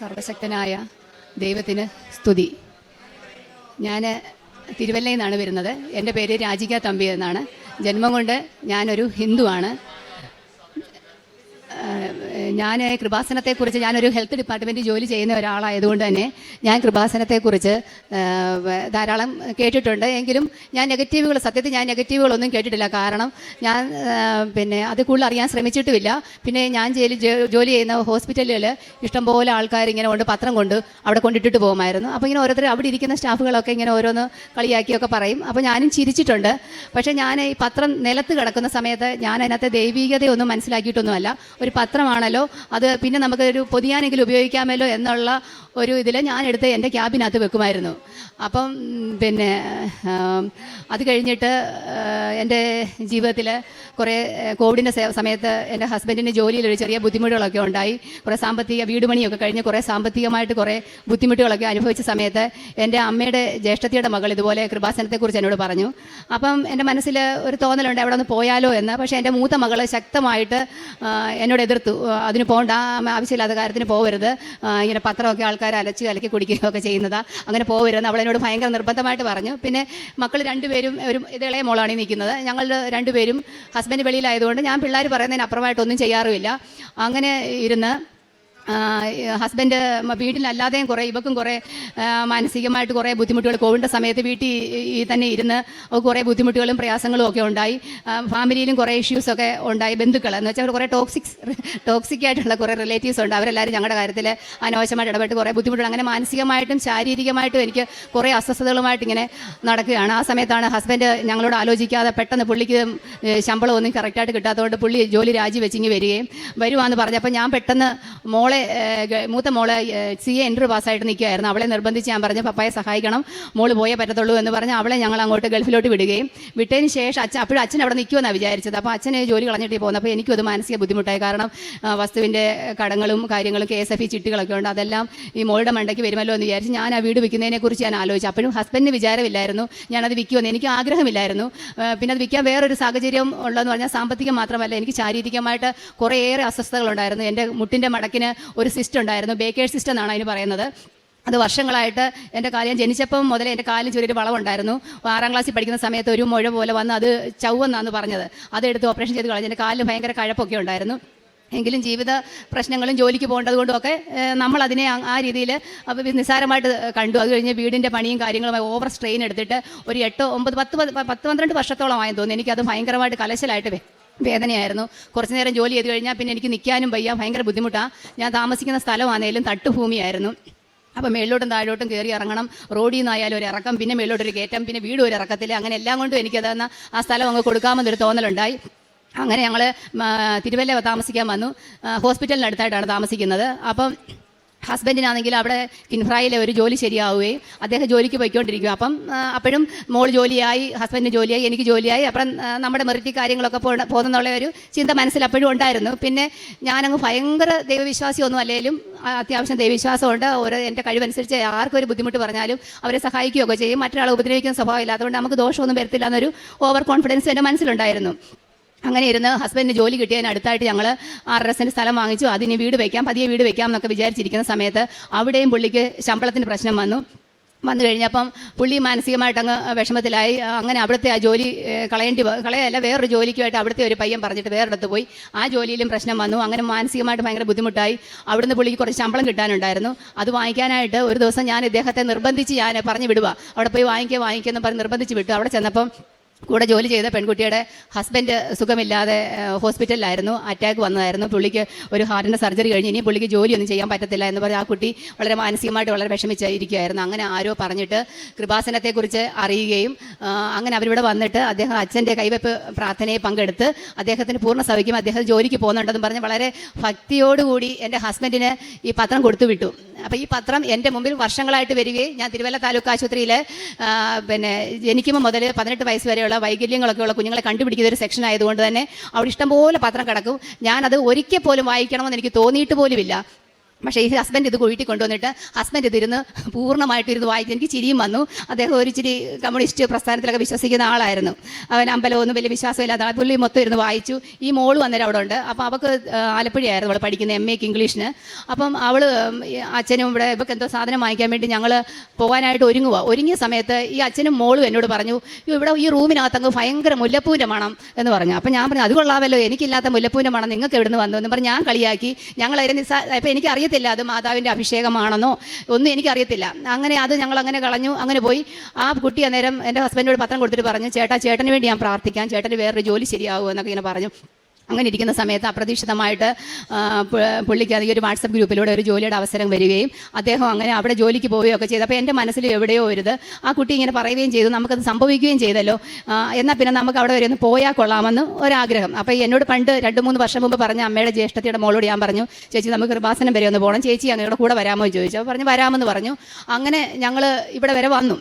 സർവശക്തനായ ദൈവത്തിന് സ്തുതി. ഞാൻ തിരുവല്ലയിൽ നിന്നാണ് വരുന്നത്. എന്റെ പേര് രാജിക തമ്പി എന്നാണ്. ജന്മം കൊണ്ട് ഞാനൊരു ഹിന്ദുവാണ്. ഞാൻ കൃപാസനത്തെക്കുറിച്ച് ഞാനൊരു ഹെൽത്ത് ഡിപ്പാർട്ട്മെന്റ് ജോലി ചെയ്യുന്ന ഒരാളായതുകൊണ്ട് തന്നെ ഞാൻ കൃപാസനത്തെക്കുറിച്ച് ധാരാളം കേട്ടിട്ടുണ്ട്. എങ്കിലും ഞാൻ നെഗറ്റീവുകൾ സത്യത്തിൽ ഞാൻ നെഗറ്റീവുകളൊന്നും കേട്ടിട്ടില്ല. കാരണം ഞാൻ പിന്നെ അത് കൂടുതൽ അറിയാൻ ശ്രമിച്ചിട്ടുമില്ല. പിന്നെ ഞാൻ ജോലി ജോലി ചെയ്യുന്ന ഹോസ്പിറ്റലുകളിൽ ഇഷ്ടംപോലെ ആൾക്കാർ ഇങ്ങനെ കൊണ്ട് പത്രം കൊണ്ട് അവിടെ കൊണ്ടിട്ടിട്ട് പോകുമായിരുന്നു. അപ്പോൾ ഇങ്ങനെ ഓരോരുത്തർ അവിടെ ഇരിക്കുന്ന സ്റ്റാഫുകളൊക്കെ ഇങ്ങനെ ഓരോന്ന് കളിയാക്കിയൊക്കെ പറയും. അപ്പോൾ ഞാനും ചിരിച്ചിട്ടുണ്ട്. പക്ഷേ ഞാൻ ഈ പത്രം നിലത്ത് കിടക്കുന്ന സമയത്ത് ഞാൻ അതിനകത്തെ ദൈവികതയൊന്നും മനസ്സിലാക്കിയിട്ടൊന്നുമല്ല. ഒരു പത്രമാണല്ലോ അത് പിന്നെ നമുക്കൊരു പൊതിയാനെങ്കിലും ഉപയോഗിക്കാമല്ലോ എന്നുള്ള ഒരു ഇതിൽ ഞാൻ എടുത്ത് എന്റെ ക്യാബിനകത്ത് വെക്കുമായിരുന്നു. അപ്പം പിന്നെ അത് കഴിഞ്ഞിട്ട് എന്റെ ജീവിതത്തിൽ കുറേ കോവിഡിന്റെ സമയത്ത് എന്റെ ഹസ്ബൻഡിന് ജോലിയിലൊരു ചെറിയ ബുദ്ധിമുട്ടുകളൊക്കെ ഉണ്ടായി. കുറേ സാമ്പത്തിക വീട് പണിയൊക്കെ കഴിഞ്ഞ് കുറേ സാമ്പത്തികമായിട്ട് കുറേ ബുദ്ധിമുട്ടുകളൊക്കെ അനുഭവിച്ച സമയത്ത് എന്റെ അമ്മയുടെ ജ്യേഷ്ഠത്തിയുടെ മകൾ ഇതുപോലെ കൃപാസനത്തെക്കുറിച്ച് എന്നോട് പറഞ്ഞു. അപ്പം എന്റെ മനസ്സിൽ ഒരു തോന്നലുണ്ട് അവിടെ ഒന്ന് പോയാലോ എന്ന്. പക്ഷേ എന്റെ മൂത്ത മകൾ ശക്തമായിട്ട് എന്നോട് എതിർത്തു. അതിന് പോകണ്ട ആവശ്യമില്ലാത്ത കാര്യത്തിന് പോകരുത് ഇങ്ങനെ പത്രമൊക്കെ ആൾക്കാർ അലച്ച് കലക്കി കുടിക്കുകയൊക്കെ ചെയ്യുന്നതാ. അങ്ങനെ പോകരുതെന്ന് അവളെന്നോട് ഭയങ്കര നിർബന്ധമായിട്ട് പറഞ്ഞു. പിന്നെ മക്കൾ രണ്ടുപേരും ഒരു ഇതേളയ മോളാണ് നിൽക്കുന്നത്. ഞങ്ങൾ രണ്ടുപേരും ഹസ്ബൻഡ് വെളിയിലായതുകൊണ്ട് ഞാൻ പിള്ളേർ പറയുന്നതിന് അപ്പുറമായിട്ടൊന്നും ചെയ്യാറുമില്ല. അങ്ങനെ ഇരുന്ന് ഹസ്ബൻഡ് വീട്ടിലല്ലാതെയും കുറേ ഇവക്കും കുറേ മാനസികമായിട്ട് കുറേ ബുദ്ധിമുട്ടുകൾ. കോവിഡിന്റെ സമയത്ത് വീട്ടിൽ തന്നെ ഇരുന്ന് കുറേ ബുദ്ധിമുട്ടുകളും പ്രയാസങ്ങളും ഒക്കെ ഉണ്ടായി. ഫാമിലിയിലും കുറേ ഇഷ്യൂസൊക്കെ ഉണ്ടായി. ബന്ധുക്കൾ എന്ന് വെച്ചാൽ കുറേ ടോക്സിക്സ് ടോക്സിക് ആയിട്ടുള്ള കുറേ റിലേറ്റീവ്സ് ഉണ്ട്. അവരെല്ലാവരും ഞങ്ങളുടെ കാര്യത്തിൽ അനാവശ്യമായിട്ട് ഇടപെട്ട് കുറേ ബുദ്ധിമുട്ടുകൾ. അങ്ങനെ മാനസികമായിട്ടും ശാരീരികമായിട്ടും എനിക്ക് കുറേ അസ്വസ്ഥതകളുമായിട്ട് ഇങ്ങനെ നടക്കുകയാണ്. ആ സമയത്താണ് ഹസ്ബൻഡ് ഞങ്ങളോട് ആലോചിക്കാതെ പെട്ടെന്ന് പുള്ളിക്ക് ശമ്പളം ഒന്നും കറക്റ്റായിട്ട് കിട്ടാത്തതുകൊണ്ട് പുള്ളി ജോലി രാജിവെച്ചിങ്ങ് വരികയും വരുവാന്ന് പറഞ്ഞപ്പോൾ ഞാൻ പെട്ടെന്ന് മോളെ ഗ- മൂത്ത മോളെ സി എ എൻട്രി പാസ്സായിട്ട് നിൽക്കുകയായിരുന്നു. അവളെ നിർബന്ധിച്ച് ഞാൻ പറഞ്ഞു പപ്പായെ സഹായിക്കണം. മോൾ പോയേ പറ്റത്തുള്ളൂ എന്ന് പറഞ്ഞ് അവളെ ഞങ്ങൾ അങ്ങോട്ട് ഗൾഫിലോട്ട് വിടുകയും വിട്ടതിന് ശേഷം അച്ഛൻ അപ്പോഴും അച്ഛൻ അവിടെ നിൽക്കുമെന്നാണ് വിചാരിച്ചത്. അപ്പോൾ അച്ഛന് ജോലി കളഞ്ഞിട്ട് പോകുന്നത് അപ്പോൾ എനിക്കും അത് മാനസിക ബുദ്ധിമുട്ടായി. കാരണം വസ്തുവിന്റെ കടങ്ങളും കാര്യങ്ങളും കെ എസ് എഫ് ഇ ചിട്ടികളൊക്കെ ഉണ്ട്. അതെല്ലാം ഈ മോളുടെ മണ്ടയ്ക്ക് വരുമല്ലോ എന്ന് വിചാരിച്ച് ഞാൻ ആ വീട് വിൽക്കുന്നതിനെക്കുറിച്ച് ഞാൻ ആലോചിച്ചു. അപ്പോഴും ഹസ്ബൻഡിന് വിചാരമില്ലായിരുന്നു. ഞാനത് വിൽക്കുമെന്ന് എനിക്ക് ആഗ്രഹമില്ലായിരുന്നു. പിന്നെ അത് വിൽക്കാൻ വേറൊരു സാഹചര്യം ഉള്ളതെന്ന് പറഞ്ഞാൽ സാമ്പത്തികം മാത്രമല്ല എനിക്ക് ശാരീരികമായിട്ട് കുറേയേറെ അസ്വസ്ഥതകളുണ്ടായിരുന്നു. എന്റെ മുട്ടിന്റെ മടക്കിന് ഒരു സിസ്റ്റം ഉണ്ടായിരുന്നു. ബേക്കേഴ്സ് സിസ്റ്റം എന്നാണ് അതിന് പറയുന്നത്. അത് വർഷങ്ങളായിട്ട് എന്റെ കാലം ജനിച്ചപ്പം മുതലേ എന്റെ കാലിൽ ചെറിയൊരു വളവുണ്ടായിരുന്നു. ആറാം ക്ലാസ്സിൽ പഠിക്കുന്ന സമയത്ത് ഒരു മുഴ പോലെ വന്ന് അത് ചൗവെന്നാണ് പറഞ്ഞത്. അതെടുത്ത് ഓപ്പറേഷൻ ചെയ്ത് കളഞ്ഞു. എന്റെ കാലിൽ ഭയങ്കര കഴപ്പൊക്കെ ഉണ്ടായിരുന്നു. എങ്കിലും ജീവിത പ്രശ്നങ്ങളും ജോലിക്ക് പോകേണ്ടത് കൊണ്ടുമൊക്കെ ഏഹ്, നമ്മൾ അതിനെ ആ- രീതിയിൽ നിസ്സാരമായിട്ട് കണ്ടു. അത് കഴിഞ്ഞ് വീടിന്റെ പണിയും കാര്യങ്ങളും ഓവർ സ്ട്രെയിൻ എടുത്തിട്ട് ഒരു എട്ടോ ഒമ്പത് പത്ത് പത് പത്ത് പന്ത്രണ്ട് വർഷത്തോളമായെന്ന് തോന്നുന്നു. എനിക്കത് ഭയങ്കരമായിട്ട് കലശലായിട്ട് വേദനയായിരുന്നു. കുറച്ച് നേരം ജോലി ചെയ്ത് കഴിഞ്ഞാൽ പിന്നെ എനിക്ക് നിൽക്കാനും വയ്യ ഭയങ്കര ബുദ്ധിമുട്ടാണ് ഞാൻ താമസിക്കുന്ന സ്ഥലമാണേലും തട്ടുഭൂമിയായിരുന്നു. അപ്പം മേളിലോട്ടും താഴോട്ടും കയറി ഇറങ്ങണം. റോഡിൽ നിന്നായാലും ഒരു ഇറക്കം പിന്നെ മേളിലോട്ടൊരു കയറ്റം പിന്നെ വീട് ഒരു ഇറക്കത്തില്ല അങ്ങനെ എല്ലാം കൊണ്ടും എനിക്കത് എന്നാൽ ആ സ്ഥലം അങ്ങ് കൊടുക്കാമെന്നൊരു തോന്നലുണ്ടായി. അങ്ങനെ ഞങ്ങൾ തിരുവല്ല താമസിക്കാൻ വന്നു. ഹോസ്പിറ്റലിനടുത്തായിട്ടാണ് താമസിക്കുന്നത്. അപ്പം ഹസ്ബൻഡിനാണെങ്കിൽ അവിടെ കിൻഫ്രായിലെ ഒരു ജോലി ശരിയാവുകയും അദ്ദേഹം ജോലിക്ക് പോയിക്കൊണ്ടിരിക്കും. അപ്പം അപ്പോഴും മോൾ ജോലിയായി ഹസ്ബൻഡിന് ജോലിയായി എനിക്ക് ജോലിയായി. അപ്പം നമ്മുടെ മെറിറ്റി കാര്യങ്ങളൊക്കെ പോകുന്നുള്ള ഒരു ചിന്ത മനസ്സിൽ അപ്പോഴും ഉണ്ടായിരുന്നു. പിന്നെ ഞാനങ്ങ് ഭയങ്കര ദൈവവിശ്വാസി ഒന്നും അല്ലെങ്കിലും അത്യാവശ്യം ദൈവവിശ്വാസമുണ്ട്. ഓരോ എന്റെ കഴിവനുസരിച്ച് ആർക്കും ഒരു ബുദ്ധിമുട്ട് പറഞ്ഞാലും അവരെ സഹായിക്കുകയൊക്കെ ചെയ്യും. മറ്റൊരാളെ ഉപദ്രവിക്കുന്ന സ്വഭാവം ഇല്ലാത്തതുകൊണ്ട് നമുക്ക് ദോഷമൊന്നും വരത്തില്ല എന്നൊരു ഓവർ കോൺഫിഡൻസ് എന്റെ മനസ്സിലുണ്ടായിരുന്നു. അങ്ങനെ ഇരുന്ന് ഹസ്ബൻഡിന് ജോലി കിട്ടിയതിന് അടുത്തായിട്ട് ഞങ്ങൾ ആറര സെന്റ് സ്ഥലം വാങ്ങിച്ചു. അതിന് വീട് വയ്ക്കാം പതിയെ വീട് വയ്ക്കാം എന്നൊക്കെ വിചാരിച്ചിരിക്കുന്ന സമയത്ത് അവിടെയും പുള്ളിക്ക് ശമ്പളത്തിന് പ്രശ്നം വന്നു. വന്നു കഴിഞ്ഞപ്പം പുള്ളി മാനസികമായിട്ട് അങ്ങ് വിഷമത്തിലായി. അങ്ങനെ അവിടുത്തെ ആ ജോലി കളയേണ്ടി കളയല്ല വേറൊരു ജോലിക്കുമായിട്ട് അവിടുത്തെ ഒരു പയ്യൻ പറഞ്ഞിട്ട് വേറെടുത്ത് പോയി. ആ ജോലിയിലും പ്രശ്നം വന്നു. അങ്ങനെ മാനസികമായിട്ട് ഭയങ്കര ബുദ്ധിമുട്ടായി. അവിടുന്ന് പുള്ളിക്ക് കുറച്ച് ശമ്പളം കിട്ടാനുണ്ടായിരുന്നു. അത് വാങ്ങിക്കാനായിട്ട് ഒരു ദിവസം ഞാൻ ഇദ്ദേഹത്തെ നിർബന്ധിച്ച് ഞാൻ പറഞ്ഞു വിടുക അവിടെ പോയി വാങ്ങിക്കുക വാങ്ങിക്കുക എന്ന് പറഞ്ഞ് നിർബന്ധിച്ച് വിട്ടു. അവിടെ ചെന്നപ്പം കൂടെ ജോലി ചെയ്ത പെൺകുട്ടിയുടെ ഹസ്ബൻഡ് സുഖമില്ലാതെ ഹോസ്പിറ്റലിലായിരുന്നു അറ്റാക്ക് വന്നതായിരുന്നു. പുള്ളിക്ക് ഒരു ഹാർട്ടിന്റെ സർജറി കഴിഞ്ഞ് ഇനി പുള്ളിക്ക് ജോലിയൊന്നും ചെയ്യാൻ പറ്റത്തില്ല എന്ന് പറഞ്ഞ് ആ കുട്ടി വളരെ മാനസികമായിട്ട് വളരെ വിഷമിച്ചിരിക്കുകയായിരുന്നു അങ്ങനെ ആരോ പറഞ്ഞിട്ട് കൃപാസനത്തെക്കുറിച്ച് അറിയുകയും അങ്ങനെ അവരിവിടെ വന്നിട്ട് അദ്ദേഹം അച്ഛന്റെ കൈവെപ്പ് പ്രാർത്ഥനയെ പങ്കെടുത്ത് അദ്ദേഹത്തിന് പൂർണ സൗഖ്യം അദ്ദേഹം ജോലിക്ക് പോകുന്നുണ്ടെന്ന് പറഞ്ഞ് വളരെ ഭക്തിയോടുകൂടി എന്റെ ഹസ്ബൻഡിന് ഈ പത്രം കൊടുത്തു വിട്ടു അപ്പോൾ ഈ പത്രം എന്റെ മുമ്പിൽ വർഷങ്ങളായിട്ട് വരികയും ഞാൻ തിരുവല്ല താലൂക്ക് ആശുപത്രിയിൽ പിന്നെ ജനിക്കുമ്പോൾ മുതൽ പതിനെട്ട് വയസ്സ് വരെയുള്ള വൈകല്യങ്ങളൊക്കെ ഉള്ള കുഞ്ഞുങ്ങളെ കണ്ടുപിടിക്കുന്ന ഒരു സെക്ഷൻ ആയതുകൊണ്ട് തന്നെ അവിടെ ഇഷ്ടംപോലെ പത്രം കിടക്കും. ഞാനത് ഒരിക്കൽ പോലും വായിക്കണമെന്ന് എനിക്ക് തോന്നിയിട്ട് പോലുമില്ല. പക്ഷേ ഈ ഹസ്ബൻഡ് ഇത് കൂട്ടി കൊണ്ടുവന്നിട്ട് ഹസ്ബൻഡ് ഇതിരുന്ന് പൂർണമായിട്ട് ഇരുന്ന് വായിച്ചു എനിക്ക് ചിരിയും വന്നു. അദ്ദേഹം ഒരു ഇച്ചിരി കമ്മ്യൂണിസ്റ്റ് പ്രസ്ഥാനത്തിലൊക്കെ വിശ്വസിക്കുന്ന ആളായിരുന്നു. അവൻ അമ്പലമൊന്നും വലിയ വിശ്വാസമില്ലാത്ത. പുള്ളി മൊത്തം ഇരുന്ന് വായിച്ചു. ഈ മോൾ വന്നേരം അവിടെ ഉണ്ട്. അപ്പോൾ അവൾക്ക് ആലപ്പുഴയായിരുന്നു അവൾ പഠിക്കുന്നത് എം എക്ക് ഇംഗ്ലീഷിന്. അപ്പം അവൾ അച്ഛനും ഇവിടെ ഇവർക്ക് എന്തോ സാധനം വാങ്ങിക്കാൻ വേണ്ടി ഞങ്ങൾ പോകാനായിട്ട് ഒരുങ്ങുക ഒരുങ്ങിയ സമയത്ത് ഈ അച്ഛനും മോളും എന്നോട് പറഞ്ഞു ഇവിടെ ഈ റൂമിനകത്തങ്ങ് ഭയങ്കര മുല്ലപ്പൂവിന്റെ മണം എന്ന് പറഞ്ഞു. അപ്പം ഞാൻ പറഞ്ഞു അത് കൊള്ളാമല്ലോ. എനിക്കില്ലാത്ത മുല്ലപ്പൂവിന്റെ മണം നിങ്ങൾക്ക് എവിടുന്ന് വന്നു? എന്ന് പറഞ്ഞ് ഞാൻ കളിയാക്കി. ഞങ്ങൾ അതിന് നിസ്സാ അപ്പം എനിക്ക് അറിയത്തില്ല അത് മാതാവിന്റെ അഭിഷേകമാണെന്നോ ഒന്നും എനിക്കറിയത്തില്ല. അങ്ങനെ അത് ഞങ്ങൾ അങ്ങനെ കളഞ്ഞു. അങ്ങനെ പോയി. ആ കുട്ടി അന്നേരം എന്റെ ഹസ്ബൻഡിനോട് പത്രം കൊടുത്തിട്ട് പറഞ്ഞു ചേട്ടാ ചേട്ടന് വേണ്ടി ഞാൻ പ്രാർത്ഥിക്കാം. ചേട്ടന് വേറൊരു ജോലി ശരിയാവുമോ? എന്നൊക്കെ ഇങ്ങനെ പറഞ്ഞു. അങ്ങനെ ഇരിക്കുന്ന സമയത്ത് അപ്രതീക്ഷിതമായിട്ട് പുള്ളിക്ക് അത് അധികം ഒരു വാട്സപ്പ് ഗ്രൂപ്പിലൂടെ ഒരു ജോലിയുടെ അവസരം വരികയും അദ്ദേഹം അങ്ങനെ അവിടെ ജോലിക്ക് പോവുകയൊക്കെ ചെയ്തു. അപ്പോൾ എന്റെ മനസ്സിൽ എവിടെയോ ഒരുത് ആ കുട്ടി ഇങ്ങനെ പറയുകയും ചെയ്തു. നമുക്കത് സംഭവിക്കുകയും ചെയ്തല്ലോ. എന്നാൽ പിന്നെ നമുക്ക് അവിടെ വരെ ഒന്ന് പോയാൽ കൊള്ളാമെന്ന് ഒരാഗ്രഹം. അപ്പോൾ എന്നോട് പണ്ട് രണ്ട് മൂന്ന് വർഷം മുമ്പ് പറഞ്ഞ അമ്മയുടെ ജ്യേഷ്ഠത്തിയുടെ മോളോട് ഞാൻ പറഞ്ഞു ചേച്ചി നമുക്ക് കൃപാസനം വരെ ഒന്ന് പോകണം ചേച്ചി അങ്ങയുടെ കൂടെ വരാമോ? ചോദിച്ചു. അപ്പോൾ പറഞ്ഞു വരാമെന്ന് പറഞ്ഞു. അങ്ങനെ ഞങ്ങൾ ഇവിടെ വരെ വന്നു.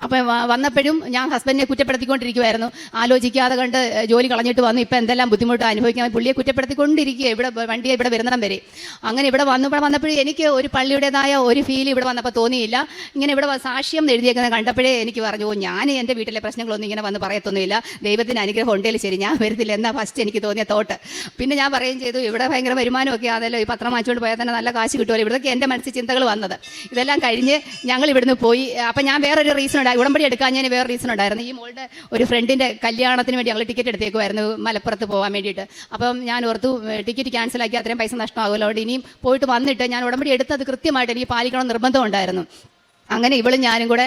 അപ്പം വന്നപ്പോഴും ഞാൻ ഹസ്ബൻഡിനെ കുറ്റപ്പെടുത്തിക്കൊണ്ടിരിക്കുമായിരുന്നു ആലോചിക്കാതെ കണ്ട് ജോലി കളഞ്ഞിട്ട് വന്നു. ഇപ്പം എന്തെല്ലാം ബുദ്ധിമുട്ട് അനുഭവിക്കാൻ പുള്ളിയെ കുറ്റപ്പെടുത്തിക്കൊണ്ടിരിക്കുക ഇവിടെ വണ്ടി വണ്ടിയെ ഇവിടെ വരുന്നിടം വരെ. അങ്ങനെ ഇവിടെ വന്നു. ഇവിടെ വന്നപ്പോഴേ എനിക്ക് ഒരു പള്ളിയുടേതായ ഒരു ഫീൽ ഇവിടെ വന്നപ്പോൾ തോന്നിയില്ല. ഇങ്ങനെ ഇവിടെ സാക്ഷ്യം എഴുതിയേക്കുന്നത് കണ്ടപ്പോഴേ എനിക്ക് പറഞ്ഞു "ഓ, ഞാൻ എന്റെ വീട്ടിലെ പ്രശ്നങ്ങളൊന്നും ഇങ്ങനെ വന്ന് പറയത്തൊന്നുമില്ല. ദൈവത്തിന് അനുഗ്രഹം ഉണ്ടെങ്കിൽ ശരി. ഞാൻ വരുന്നില്ല. എന്നാ ഫസ്റ്റ് എനിക്ക് തോന്നിയ തോട്ട് പിന്നെ ഞാൻ പറയുകയും ചെയ്തു ഇവിടെ ഭയങ്കര വരുമാനമൊക്കെ ആണല്ലോ. ഈ പത്രം വാങ്ങിച്ചുകൊണ്ട് പോയാൽ തന്നെ നല്ല കാശ് കിട്ടുമല്ലോ ഇവിടേക്ക് എന്റെ മനസ്സിൽ ചിന്തകൾ വന്നത്. ഇതെല്ലാം കഴിഞ്ഞ് ഞങ്ങൾ ഇവിടുന്ന് പോയി. അപ്പം ഞാൻ വേറൊരു റീസൺ ഉടമ്പടി എടുക്കാൻ ഞാൻ വേറെ റീസൺ ഉണ്ടായിരുന്നു. ഈ മോളുടെ ഒരു ഫ്രണ്ടിന്റെ കല്യാണത്തിന് വേണ്ടി ഞങ്ങൾ ടിക്കറ്റ് എടുത്തേക്കുമായിരുന്നു മലപ്പുറത്ത് പോകാൻ വേണ്ടിയിട്ട്. അപ്പം ഞാൻ ഓർത്തു ടിക്കറ്റ് ക്യാൻസൽ ആക്കി അത്രയും പൈസ നഷ്ടമാകുമല്ലോ. അവിടെ ഇനിയും പോയിട്ട് വന്നിട്ട് ഞാൻ ഉടമ്പടി എടുത്തത് കൃത്യമായിട്ട് എനിക്ക് പാലിക്കണം നിർബന്ധം ഉണ്ടായിരുന്നു. അങ്ങനെ ഇവളും ഞാനും കൂടെ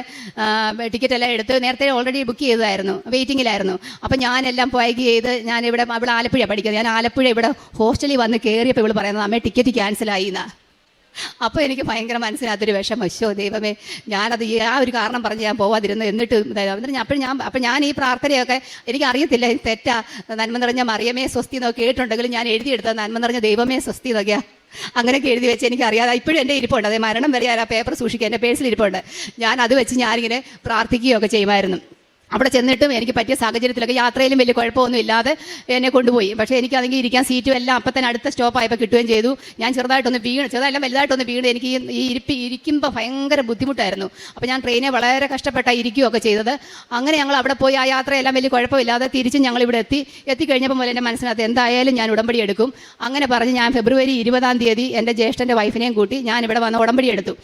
ടിക്കറ്റ് എല്ലാം എടുത്ത് നേരത്തെ ഓൾറെഡി ബുക്ക് ചെയ്തതായിരുന്നു വെയിറ്റിങ്ങിലായിരുന്നു അപ്പം ഞാനെല്ലാം പോയക്ക് ചെയ്ത് ഞാൻ ഇവിടെ ആലപ്പുഴ പഠിക്കുന്നത്. ഞാൻ ആലപ്പുഴ ഇവിടെ ഹോസ്റ്റലിൽ വന്ന് കയറിയപ്പോൾ ഇവൾ പറയുന്നത് അമ്മേ ടിക്കറ്റ് ക്യാൻസലായി എന്നാ. അപ്പോൾ എനിക്ക് ഭയങ്കര മനസ്സിനകത്തൊരു വിഷമം. ശോ ദൈവമേ ഞാനത് ആ ഒരു കാരണം പറഞ്ഞ് ഞാൻ പോവാതിരുന്നു എന്നിട്ട്. എന്നിട്ട് അപ്പോൾ ഞാൻ അപ്പം ഞാൻ ഈ പ്രാർത്ഥനയൊക്കെ എനിക്ക് അറിയത്തില്ല തെറ്റാ നന്മ നിറഞ്ഞ മറിയമേ സ്വസ്തി എന്നൊക്കെ കേട്ടിട്ടുണ്ടെങ്കിലും ഞാൻ എഴുതിയെടുത്ത നന്മ നിറഞ്ഞ ദൈവമേ സ്വസ്തി എന്നൊക്കെയാ. അങ്ങനെയൊക്കെ എഴുതി വെച്ച് എനിക്ക് അറിയാതെ ഇപ്പോഴും എന്റെ ഇരിപ്പുണ്ട്. അതേ മരണം വരെ ഞാൻ ആ പേപ്പർ സൂക്ഷിക്കുക എന്റെ പേഴ്സിൽ ഇരിപ്പുണ്ട്. ഞാൻ അത് വെച്ച് ഞാനിങ്ങനെ പ്രാർത്ഥിക്കുകയൊക്കെ ചെയ്യുമായിരുന്നു. അവിടെ ചെന്നിട്ടും എനിക്ക് പറ്റിയ സാഹചര്യത്തിലൊക്കെ യാത്രയിലും വലിയ കുഴപ്പമൊന്നും ഇല്ലാതെ എന്നെ കൊണ്ടുപോയി. പക്ഷേ എനിക്കാണെങ്കിൽ ഇരിക്കാൻ സീറ്റും എല്ലാം അപ്പം തന്നെ അടുത്ത സ്റ്റോപ്പ് ആയപ്പോൾ കിട്ടുകയും ചെയ്തു. ഞാൻ ചെറുതായിട്ടൊന്ന് വീണ് ചെറുതല്ല വലുതായിട്ടൊന്ന് വീണ് എനിക്ക് ഈ- ഇരിപ്പ് ഇരിക്കുമ്പോൾ ഭയങ്കര ബുദ്ധിമുട്ടായിരുന്നു. അപ്പോൾ ഞാൻ ട്രെയിനെ വളരെ കഷ്ടപ്പെട്ടാണ് ഇരിക്കുകയൊക്കെ ചെയ്തത്. അങ്ങനെ ഞങ്ങൾ അവിടെ പോയി ആ യാത്രയെല്ലാം വലിയ കുഴപ്പമില്ലാതെ തിരിച്ചും ഞങ്ങൾ ഇവിടെ എത്തി. എത്തിക്കഴിഞ്ഞപ്പോൾ മുതൽ എന്റെ മനസ്സിനകത്ത് എന്തായാലും ഞാൻ ഉടമ്പടി എടുക്കും. അങ്ങനെ പറഞ്ഞ് ഞാൻ ഫെബ്രുവരി ഇരുപതാം തീയതി എന്റെ ജ്യേഷ്ഠന്റെ വൈഫിനെയും കൂട്ടി ഞാൻ ഇവിടെ വന്ന് ഉടമ്പടി എടുത്തു.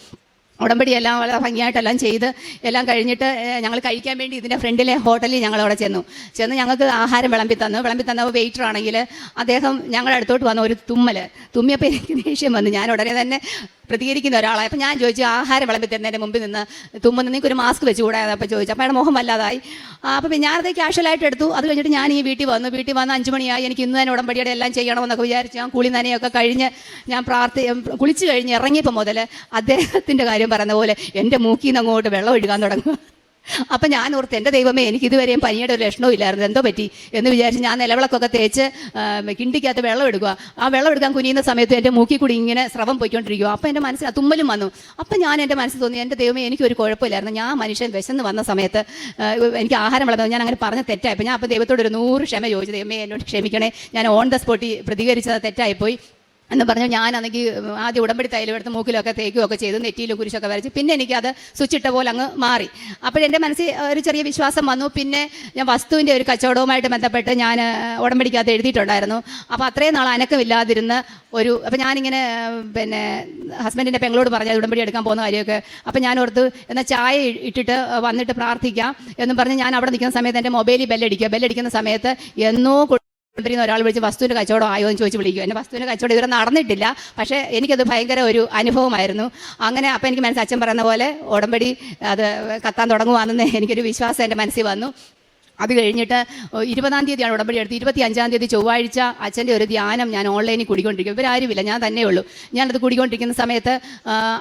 ഉടമ്പടി എല്ലാം വളരെ ഭംഗിയായിട്ടെല്ലാം ചെയ്ത് എല്ലാം കഴിഞ്ഞിട്ട് ഞങ്ങൾ കഴിക്കാൻ വേണ്ടി ഇതിന്റെ ഫ്രണ്ടിലെ ഹോട്ടലിൽ ഞങ്ങൾ അവിടെ ചെന്നു. ചെന്ന് ഞങ്ങൾക്ക് ആഹാരം വിളമ്പി തന്നു. വിളമ്പി തന്ന വെയിറ്റർ ആണെങ്കിൽ അദ്ദേഹം ഞങ്ങളുടെ അടുത്തോട്ട് വന്ന ഒരു തുമ്മൽ തുമ്മിയപ്പോൾ എനിക്ക് ദേഷ്യം വന്നു. ഞാൻ ഉടനെ തന്നെ പ്രതികരിക്കുന്ന ഒരാളായി. അപ്പോൾ ഞാൻ ചോദിച്ചു ആഹാരം വിളമ്പി തരുന്നതിന്റെ മുമ്പിൽ നിന്ന് തുമ്മുന്ന നിങ്ങൾക്ക് ഒരു മാസ്ക് വെച്ച് കൂടാതെ അപ്പോൾ ചോദിച്ചു. അപ്പോൾ അയാളുടെ മുഖം വല്ലാതായി. അപ്പോൾ ഞാനത് ക്യാഷ്വലായിട്ട് എടുത്തു. അത് കഴിഞ്ഞിട്ട് ഞാൻ ഈ വീട്ടിൽ വന്നു. വീട്ടിൽ വന്ന് അഞ്ച് മണിയായി. എനിക്ക് ഇന്ന് തന്നെ ഉടമ്പടിയുടെ എല്ലാം ചെയ്യണമെന്നൊക്കെ വിചാരിച്ചു ഞാൻ കുളി നനയൊക്കെ കഴിഞ്ഞ് ഞാൻ പ്രാർത്ഥി കുളിച്ച് കഴിഞ്ഞ് ഇറങ്ങിയപ്പോൾ മുതൽ അദ്ദേഹത്തിന്റെ കാര്യം പറയുന്ന പോലെ എന്റെ മൂക്കിൽ നിന്ന് അങ്ങോട്ട് വെള്ളം ഒഴുകാൻ തുടങ്ങും അപ്പം ഞാൻ ഓർത്ത് എന്റെ ദൈവമേ എനിക്ക് ഇതുവരെയും പനിയുടെ ഒരു ലക്ഷണവും ഇല്ലായിരുന്നു. എന്തോ പറ്റി എന്ന് വിചാരിച്ച് ഞാൻ നിലവിളക്കൊക്കെ തേച്ച് കിണ്ടിക്കകത്ത് വെള്ളം എടുക്കുക. ആ വെള്ളം എടുക്കാൻ കുനിയുന്ന സമയത്ത് എന്റെ മൂക്കി കൂടി ഇങ്ങനെ സ്രവം പോയിക്കൊണ്ടിരിക്കുക. അപ്പം എന്റെ മനസ്സിൽ തുമ്മലും വന്നു. അപ്പം ഞാൻ എന്റെ മനസ്സിൽ തോന്നി എന്റെ ദൈവമേ എനിക്ക് ഒരു കുഴപ്പമില്ലായിരുന്നു. ഞാൻ മനുഷ്യൻ വിശന്ന് വന്ന സമയത്ത് എനിക്ക് ആഹാരം വളർന്നത് ഞാൻ അങ്ങനെ പറഞ്ഞ തെറ്റായിപ്പോൾ ഞാൻ അപ്പം ദൈവത്തോട് ഒരു നൂറ് ക്ഷമ ചോദിച്ചു. ദൈവമേ എന്നോട് ക്ഷമിക്കണേ. ഞാൻ ഓൺ ദ സ്പോട്ടിൽ പ്രതികരിച്ചത് തെറ്റായിപ്പോയി എന്ന് പറഞ്ഞു ഞാൻ അന്നെങ്കിൽ ആദ്യം ഉടമ്പടി തൈലം എടുത്ത് മൂക്കിലൊക്കെ തേക്കുകയൊക്കെ ചെയ്ത് നെറ്റിയിലും കുരിശൊക്കെ വരച്ച്. പിന്നെ എനിക്കത് സ്വിച്ചിട്ട പോലെ അങ്ങ് മാറി. അപ്പോഴെന്റെ മനസ്സിൽ ഒരു ചെറിയ വിശ്വാസം വന്നു. പിന്നെ ഞാൻ വസ്തുവിന്റെ ഒരു കച്ചവടവുമായിട്ട് ബന്ധപ്പെട്ട് ഞാൻ ഉടമ്പടിക്കകത്ത് എഴുതിയിട്ടുണ്ടായിരുന്നു. അപ്പോൾ അത്രയും നാൾ അനക്കമില്ലാതിരുന്ന ഒരു അപ്പോൾ ഞാനിങ്ങനെ പിന്നെ ഹസ്ബൻഡിന്റെ പെങ്ങളോട് പറഞ്ഞു ഉടമ്പടി എടുക്കാൻ പോകുന്ന കാര്യമൊക്കെ. അപ്പോൾ ഞാൻ ഓർത്ത് എന്നാൽ ചായ ഇട്ടിട്ട് വന്നിട്ട് പ്രാർത്ഥിക്കാം. എന്നും പറഞ്ഞ് ഞാൻ അവിടെ നിൽക്കുന്ന സമയത്ത് എന്റെ മൊബൈലിൽ ബെല്ലടിക്കുക. ബെല്ലടിക്കുന്ന സമയത്ത് എന്നോ കൊണ്ടിരുന്ന ഒരാൾ വിളിച്ച് വസ്തുവിന്റെ കച്ചവടം ആയോ എന്ന് ചോദിച്ച് വിളിക്കും എന്റെ വസ്തുവിന്റെ കച്ചവടം ഇതുവരെ നടന്നിട്ടില്ല. പക്ഷേ എനിക്കത് ഭയങ്കര ഒരു അനുഭവമായിരുന്നു. അങ്ങനെ അപ്പം എനിക്ക് മനസ്സിൽ അച്ഛൻ പറയുന്ന പോലെ ഉടമ്പടി അത് കത്താൻ തുടങ്ങുവാണെന്ന് എനിക്കൊരു വിശ്വാസം എന്റെ മനസ്സിൽ വന്നു. അത് കഴിഞ്ഞിട്ട് ഇരുപതാം തീയതിയാണ് ഉടമ്പടി എടുത്ത് ഇരുപത്തി അഞ്ചാം തീയതി ചൊവ്വാഴ്ച അച്ഛന്റെ ഒരു ധ്യാനം ഞാൻ ഓൺലൈനിൽ കൂടിക്കൊണ്ടിരിക്കും. ഇവരാരുമില്ല ഞാൻ തന്നെ ഉള്ളൂ ഞാനത് കൂടിക്കൊണ്ടിരിക്കുന്ന സമയത്ത്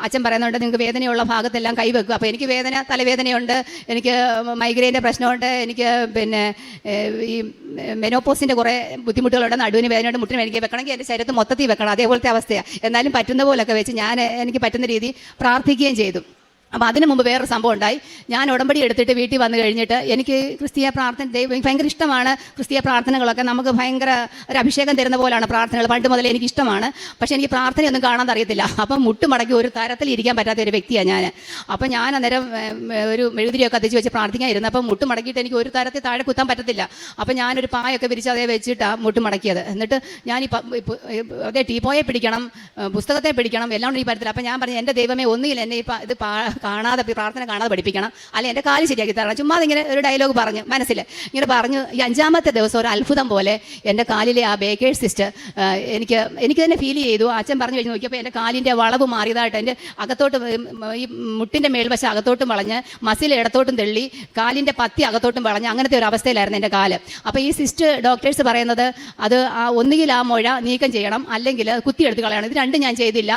അച്ഛൻ പറയുന്നുണ്ട് നിങ്ങൾക്ക് വേദനയുള്ള ഭാഗത്തെല്ലാം കൈവെക്കും. അപ്പോൾ എനിക്ക് വേദന തലവേദനയുണ്ട് എനിക്ക് മൈഗ്രെയിന്റെ പ്രശ്നമുണ്ട് എനിക്ക് പിന്നെ ഈ മെനോപ്പോസിന്റെ കുറേ ബുദ്ധിമുട്ടുകളുണ്ട് നടുവിന് വേദനയുണ്ട് മുട്ടിന് എനിക്ക് വെക്കണമെങ്കിൽ എന്റെ ശരീരത്ത് മൊത്തത്തിൽ വെക്കണം. അതേപോലത്തെ അവസ്ഥയാണ് എന്നാലും പറ്റുന്ന പോലൊക്കെ വെച്ച് ഞാൻ എനിക്ക് പറ്റുന്ന രീതി പ്രാർത്ഥിക്കുകയും ചെയ്തു. അപ്പോൾ അതിന് മുമ്പ് വേറൊരു സംഭവം ഉണ്ടായി. ഞാൻ ഉടമ്പടി എടുത്തിട്ട് വീട്ടിൽ വന്നു കഴിഞ്ഞിട്ട് എനിക്ക് ക്രിസ്തീയ പ്രാർത്ഥന ദൈവം ഭയങ്കര ഇഷ്ടമാണ് ക്രിസ്തീയ പ്രാർത്ഥനകളൊക്കെ. നമുക്ക് ഭയങ്കര ഒരു അഭിഷേകം തരുന്ന പോലെയാണ് പ്രാർത്ഥനകൾ. പണ്ട് മുതലേ എനിക്ക് ഇഷ്ടമാണ്. പക്ഷേ എനിക്ക് പ്രാർത്ഥനയൊന്നും കാണാൻ അറിയത്തില്ല. അപ്പം മുട്ടുമടക്കി ഒരു തരത്തിൽ ഇരിക്കാൻ പറ്റാത്ത ഒരു വ്യക്തിയാണ് ഞാൻ അപ്പം ഞാൻ അന്നേരം ഒരു മെഴുതിരിയൊക്കെ കത്തിച്ച് വെച്ച് പ്രാർത്ഥിക്കാൻ ഇരുന്നു അപ്പം മുട്ടുമടക്കിയിട്ട് എനിക്ക് ഒരു തരത്തിൽ താഴെ കുത്താൻ പറ്റത്തില്ല. അപ്പം ഞാനൊരു പായൊക്കെ വിരിച്ച് അതേ വെച്ചിട്ടാണ് മുട്ടുമടക്കിയത്. എന്നിട്ട് ഞാൻ ഈ ഇപ്പ- അതേ ടീപ്പോയെ പിടിക്കണം പുസ്തകത്തെ പിടിക്കണം എല്ലാം ഈ പറ്റത്തില്ല അപ്പം ഞാൻ പറഞ്ഞു എന്റെ ദൈവമേ ഒന്നുകിൽ എന്നെ ഈ ഇത് പാ- കാണാതെ പ്രാർത്ഥന കാണാതെ പഠിപ്പിക്കണം. അല്ലെ എന്റെ കാൽ ശരിയാക്കി തരണം. ചുമ്മാ ഇങ്ങനെ ഒരു ഡയലോഗ് പറഞ്ഞു. മനസ്സിൽ ഇങ്ങനെ പറഞ്ഞു. ഈ അഞ്ചാമത്തെ ദിവസം ഒരു അത്ഭുതം പോലെ എന്റെ കാലിലെ ആ ബേക്കേഴ്സ് സിസ്റ്റർ എനിക്ക് എനിക്ക് തന്നെ ഫീൽ ചെയ്തു. അച്ഛൻ പറഞ്ഞു കഴിഞ്ഞ് നോക്കിയപ്പോൾ എന്റെ കാലിന്റെ വളവ് മാറിയതായിട്ട് എന്റെ അകത്തോട്ട് ഈ മുട്ടിന്റെ മേൽവശം അകത്തോട്ടും വളഞ്ഞ് മസിൽ ഇടത്തോട്ടും തെള്ളി കാലിന്റെ പത്തി അകത്തോട്ടും വളഞ്ഞ് അങ്ങനത്തെ ഒരു അവസ്ഥയിലായിരുന്നു എന്റെ കാൽ. അപ്പോൾ ഈ സിസ്റ്റർ ഡോക്ടേഴ്സ് പറയുന്നത് അത് ഒന്നുകിൽ ആ മുഴ നീക്കം ചെയ്യണം അല്ലെങ്കിൽ കുത്തിയെടുത്ത് കളയണം. ഇത് രണ്ടും ഞാൻ ചെയ്തില്ല.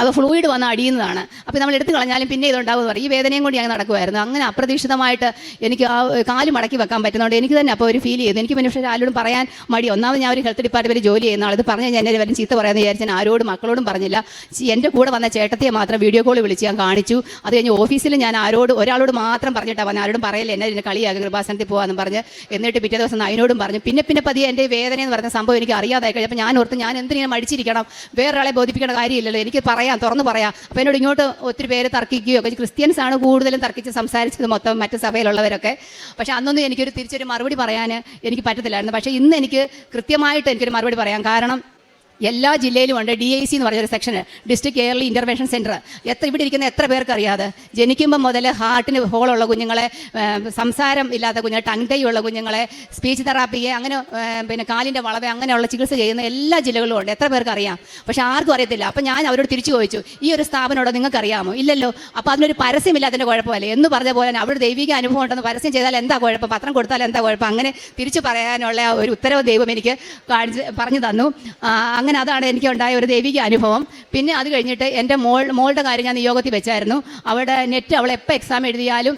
അത് ഫ്ലൂയിഡ് വന്ന് അടിയുന്നതാണ്. അപ്പോൾ നമ്മൾ എടുത്തു കളഞ്ഞാലും പിന്നെ ഇതുണ്ടാവുമെന്ന് പറയും. ഈ വേദനയും കൂടി ഞാൻ നടക്കുമായിരുന്നു. അങ്ങനെ അപ്രതീക്ഷിതമായിട്ട് എനിക്ക് ആ കാൽ മടക്കി വെക്കാൻ പറ്റുന്നതുകൊണ്ട് എനിക്ക് തന്നെ അപ്പോൾ ഒരു ഫീൽ ചെയ്തു. എനിക്ക് പിന്നെ പക്ഷേ ആരോടും പറയാൻ മടി. ഒന്നാമത് ഞാൻ ഒരു ഹെൽത്ത് ഡിപ്പാർട്ട്മെന്റ് ജോലി ചെയ്യുന്ന ആൾ ഇത് പറഞ്ഞ് ഞാൻ എന്നെ വരും ചീത്ത പറയാമെന്ന് വിചാരിച്ചാൽ ആരോടും മക്കളോടും പറഞ്ഞില്ല. എന്റെ കൂടെ വന്ന ചേട്ടത്തെ മാത്രം വീഡിയോ കോൾ വിളിച്ച് ഞാൻ കാണിച്ചു. അത് കഴിഞ്ഞ് ഓഫീസിൽ ഞാൻ ആരോട് ഒരാളോട് മാത്രം പറഞ്ഞിട്ടാണ് വന്നത്. ആരോടും പറയില്ല എന്നെ ഇതിന് കളിയാകും കൃപാസനത്തിൽ പോകാമെന്ന് പറഞ്ഞ് എന്നിട്ട് പിറ്റേ ദിവസം അതിനോടും പറഞ്ഞു. പിന്നെ പിന്നെ പതിയെ എന്റെ വേദന എന്ന് പറഞ്ഞ സംഭവം എനിക്ക് അറിയാതായി കഴിഞ്ഞപ്പോൾ ഞാൻ ഓർത്ത് ഞാൻ എന്തിനാണ് മടിച്ചിരിക്കണം? വേറൊരാളെ ബോധിപ്പിക്കേണ്ട കാര്യമില്ലല്ലോ. എനിക്ക് പറയാം തുറന്ന് പറയാം. അപ്പോൾ എന്നോട് ഇങ്ങോട്ട് ഒത്തിരി പേര് തർക്കിക്കുകയോ ഒക്കെ ക്രിസ്ത്യൻസ് ആണ് കൂടുതലും തർക്കിച്ച് സംസാരിച്ചത് മൊത്തം മറ്റ് സഭയിലുള്ളവരൊക്കെ. പക്ഷേ അന്നൊന്നും എനിക്കൊരു തിരിച്ചൊരു മറുപടി പറയാൻ എനിക്ക് പറ്റത്തില്ലായിരുന്നു. പക്ഷേ ഇന്ന് എനിക്ക് കൃത്യമായിട്ട് എനിക്കൊരു മറുപടി പറയാം. കാരണം എല്ലാ ജില്ലയിലും ഉണ്ട് ഡി ഐ സി എന്ന് പറഞ്ഞൊരു section district early intervention centre എത്ര ഇവിടെ ഇരിക്കുന്ന എത്ര പേർക്ക് അറിയാതെ? ജനിക്കുമ്പോൾ മുതൽ ഹാർട്ടിന് ഹോളുള്ള കുഞ്ഞുങ്ങളെ സംസാരം ഇല്ലാത്ത ടൈ ഉള്ള കുഞ്ഞുങ്ങളെ സ്പീച്ച് തെറാപ്പിയെ അങ്ങനെ പിന്നെ കാലിന്റെ വളവ് അങ്ങനെയുള്ള ചികിത്സ ചെയ്യുന്ന എല്ലാ ജില്ലകളിലും ഉണ്ട്. എത്ര പേർക്ക് അറിയാം? പക്ഷേ ആർക്കും അറിയത്തില്ല. അപ്പം ഞാൻ അവരോട് തിരിച്ചു ചോദിച്ചു ഈ ഒരു സ്ഥാപനമോട് നിങ്ങൾക്ക് അറിയാമോ? ഇല്ലല്ലോ. അപ്പോൾ അതിനൊരു പരസ്യമില്ലാത്തതിന്റെ കുഴപ്പമല്ലേ? എന്ന് പറഞ്ഞ പോലെ തന്നെ അവിടെ ദൈവിക അനുഭവം ഉണ്ടെന്ന് പരസ്യം ചെയ്താൽ എന്താ കുഴപ്പം? പത്രം കൊടുത്താൽ എന്താ കുഴപ്പം? അങ്ങനെ തിരിച്ചു പറയാനുള്ള ഒരു ഉത്തരവ് ദൈവം എനിക്ക് കാണിച്ച് പറഞ്ഞു തന്നു. അങ്ങനെ അതാണ് എനിക്ക് ഉണ്ടായ ഒരു ദൈവിക അനുഭവം. പിന്നെ അത് കഴിഞ്ഞിട്ട് എന്റെ മോൾ മോളുടെ കാര്യം ഞാൻ നിയോഗത്തിൽ വെച്ചായിരുന്നു. അവിടെ നെറ്റ് അവൾ എപ്പോൾ എക്സാം എഴുതിയാലും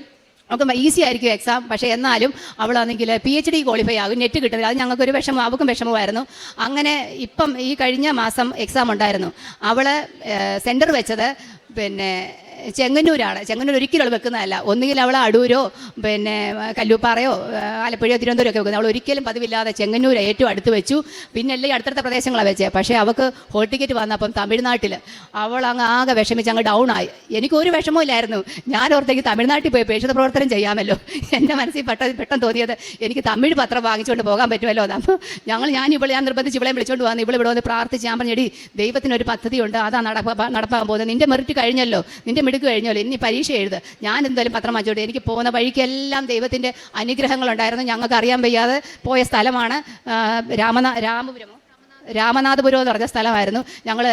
നമുക്ക് ഈസി ആയിരിക്കും എക്സാം പക്ഷേ എന്നാലും അവളാണെങ്കിൽ പി എച്ച് ഡി ക്വാളിഫൈ ആകും. നെറ്റ് കിട്ടുന്നില്ല. അത് ഞങ്ങൾക്കൊരു വിഷമം അവൾക്കും വിഷമമായിരുന്നു. അങ്ങനെ ഇപ്പം ഈ കഴിഞ്ഞ മാസം എക്സാം ഉണ്ടായിരുന്നു. അവൾ സെന്റർ വെച്ചത് പിന്നെ ചെങ്ങന്നൂരാണ്. ചെങ്ങന്നൂർ ഒരിക്കലും വെക്കുന്നതല്ല. ഒന്നുകിൽ അവൾ അടൂരോ പിന്നെ കല്ലൂപ്പാറയോ ആലപ്പുഴയോ തിരുവനന്തപുരം ഒക്കെ വെക്കുന്നത്. അവൾ ഒരിക്കലും പതിവില്ലാതെ ചെങ്ങന്നൂർ ഏറ്റവും അടുത്ത് വെച്ചു. പിന്നെ എല്ലാം അടുത്തടുത്ത പ്രദേശങ്ങളാണ് വെച്ചത് പക്ഷേ അവൾക്ക് ഹോൾ ടിക്കറ്റ് വന്നപ്പം തമിഴ്നാട്ടിൽ അവൾ അങ്ങ് ആകെ വിഷമിച്ച് അങ്ങ് ഡൗൺ ആയി. എനിക്ക് ഒരു വിഷമവും ഇല്ലായിരുന്നു. ഞാൻ ഓർത്തേക്ക് തമിഴ്നാട്ടിൽ പോയി പേക്ഷിത പ്രവർത്തനം ചെയ്യാമല്ലോ. എന്റെ മനസ്സിൽ പെട്ടെന്ന് പെട്ടെന്ന് തോന്നിയത് എനിക്ക് തമിഴ് പത്രം വാങ്ങിച്ചുകൊണ്ട് പോകാൻ പറ്റുമല്ലോ അപ്പോൾ ഞങ്ങൾ ഞാൻ ഇവിടെ ഞാൻ നിർബന്ധിച്ച് ഇവിടെ വിളിച്ചുകൊണ്ട് വന്ന് ഇവിടെ ഇവിടെ വന്ന് പ്രാർത്ഥിച്ച് ഞാൻ പറഞ്ഞെടി ദൈവത്തിനൊരു പദ്ധതിയുണ്ട്. അതാ നടപ്പാ നടപ്പാൻ പോകുന്നത്. നിന്റെ മെറിറ്റ് കഴിഞ്ഞല്ലോ. നിന്റെ മിടുക്ക് കഴിഞ്ഞാലും ഇനി പരീക്ഷ എഴുത്. ഞാൻ എന്തായാലും പത്രം വായിച്ചോട്ടെ എനിക്ക് പോകുന്ന വഴിക്കെല്ലാം ദൈവത്തിന്റെ അനുഗ്രഹങ്ങളുണ്ടായിരുന്നു. ഞങ്ങൾക്ക് അറിയാൻ വയ്യാതെ പോയ സ്ഥലമാണ് രാമനാ രാമപുരമോ രാമനാഥപുരം എന്ന് പറഞ്ഞ സ്ഥലമായിരുന്നു. ഞങ്ങൾ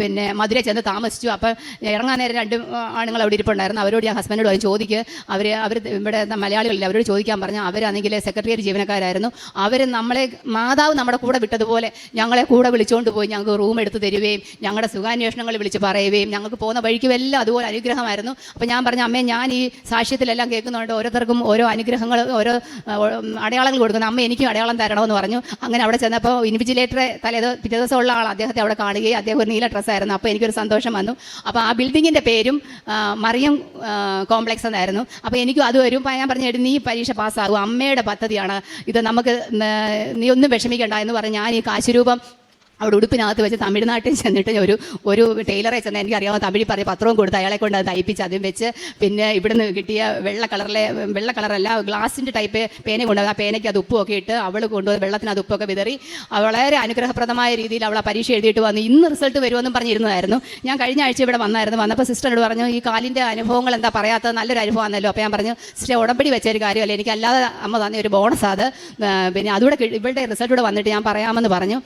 പിന്നെ മധുര ചെന്ന് താമസിച്ചു. അപ്പം ഇറങ്ങാൻ നേരം രണ്ട് ആണുങ്ങൾ അവിടെ ഇരിപ്പുണ്ടായിരുന്നു. അവരോട് ഞാൻ ഹസ്ബൻഡോട് പറയും ചോദിക്ക്. അവർ അവർ ഇവിടെ മലയാളികളില്ല. അവരോട് ചോദിക്കാൻ പറഞ്ഞു അവരാണെങ്കിൽ സെക്രട്ടേറിയറ്റ് ജീവനക്കാരായിരുന്നു. അവർ നമ്മളെ മാതാവ് നമ്മുടെ കൂടെ വിട്ടതുപോലെ ഞങ്ങളെ കൂടെ വിളിച്ചുകൊണ്ട് പോയി. ഞങ്ങൾക്ക് റൂം എടുത്ത് തരികയും ഞങ്ങളുടെ സുഖാന്വേഷണങ്ങൾ വിളിച്ച് പറയുകയും ഞങ്ങൾക്ക് പോകുന്ന വഴിക്കും എല്ലാം അതുപോലെ അനുഗ്രഹമായിരുന്നു. അപ്പം ഞാൻ പറഞ്ഞു അമ്മേ ഞാൻ ഈ സാക്ഷ്യത്തിലെല്ലാം കേൾക്കുന്നുണ്ട്. ഓരോരുത്തർക്കും ഓരോ അനുഗ്രഹങ്ങൾ ഓരോ അടയാളങ്ങൾ കൊടുക്കുന്നു. അമ്മ എനിക്കും അടയാളം തരണമെന്ന് പറഞ്ഞു. അങ്ങനെ അവിടെ ചെന്നപ്പോൾ ഇൻവിജിലേറ്ററെ തലേത് പിറ്റേ ദിവസമുള്ള ആൾ അദ്ദേഹത്തെ അവിടെ കാണുകയും അദ്ദേഹം നീല ഡ്രസ്സായിരുന്നു അപ്പോൾ എനിക്കൊരു സന്തോഷം വന്നു. അപ്പോൾ ആ ബിൽഡിങ്ങിന്റെ പേരും മറിയം കോംപ്ലക്സ് എന്നായിരുന്നു. അപ്പോൾ എനിക്കും അത് വരും. ഞാൻ പറഞ്ഞു നീ പരീക്ഷ പാസ്സാകും അമ്മയുടെ പദ്ധതിയാണ്. ഇത് നമുക്ക് നീ ഒന്നും വിഷമിക്കണ്ട എന്ന് പറഞ്ഞ് ഞാൻ ഈ കാശുരൂപം അവിടെ ഉടുപ്പിനകത്ത് വെച്ച് തമിഴ്നാട്ടിൽ ചെന്നിട്ട് ഒരു ഒരു ടൈലറെ ചെന്ന് എനിക്കറിയാവുന്ന തമിഴിൽ പറഞ്ഞ് പത്രവും കൊടുത്ത് അയാളെ കൊണ്ട് അത് തയ്പ്പിച്ച് അതും വെച്ച് പിന്നെ ഇവിടുന്ന് കിട്ടിയ വെള്ള കളറിലെ വെള്ള കളറല്ല ഗ്ലാസിന്റെ ടൈപ്പ് പേന കൊണ്ടുവന്ന് ആ പേനയ്ക്ക് അത് ഉപ്പുമൊക്കെ ഇട്ട് അവൾ കൊണ്ടുവന്ന് വെള്ളത്തിന് അത് ഉപ്പൊക്കെ വിതറി. വളരെ അനുഗ്രഹപ്രദമായ രീതിയിൽ അവൾ ആ പരീക്ഷ എഴുതിയിട്ട് വന്നു. ഇന്ന് റിസൾട്ട് വരുമെന്നും പറഞ്ഞിരുന്നതായിരുന്നു. ഞാൻ കഴിഞ്ഞ ആഴ്ച ഇവിടെ വന്നായിരുന്നു. വന്നപ്പോൾ സിസ്റ്ററോട് പറഞ്ഞു ഈ കാലിന്റെ അനുഭവങ്ങൾ എന്താ? പറയാത്തത് നല്ലൊരു അനുഭവമാണല്ലോ. അപ്പോൾ ഞാൻ പറഞ്ഞു സിസ്റ്റർ ഉടമ്പടി വെച്ച ഒരു കാര്യമല്ല? എനിക്ക് അല്ലാതെ അമ്മ തന്നെ ഒരു ബോണസ് അത്. പിന്നെ അതുകൂടെ ഇവളുടെ റിസൾട്ട് വന്നിട്ട് ഞാൻ പറയാമെന്ന് പറഞ്ഞു.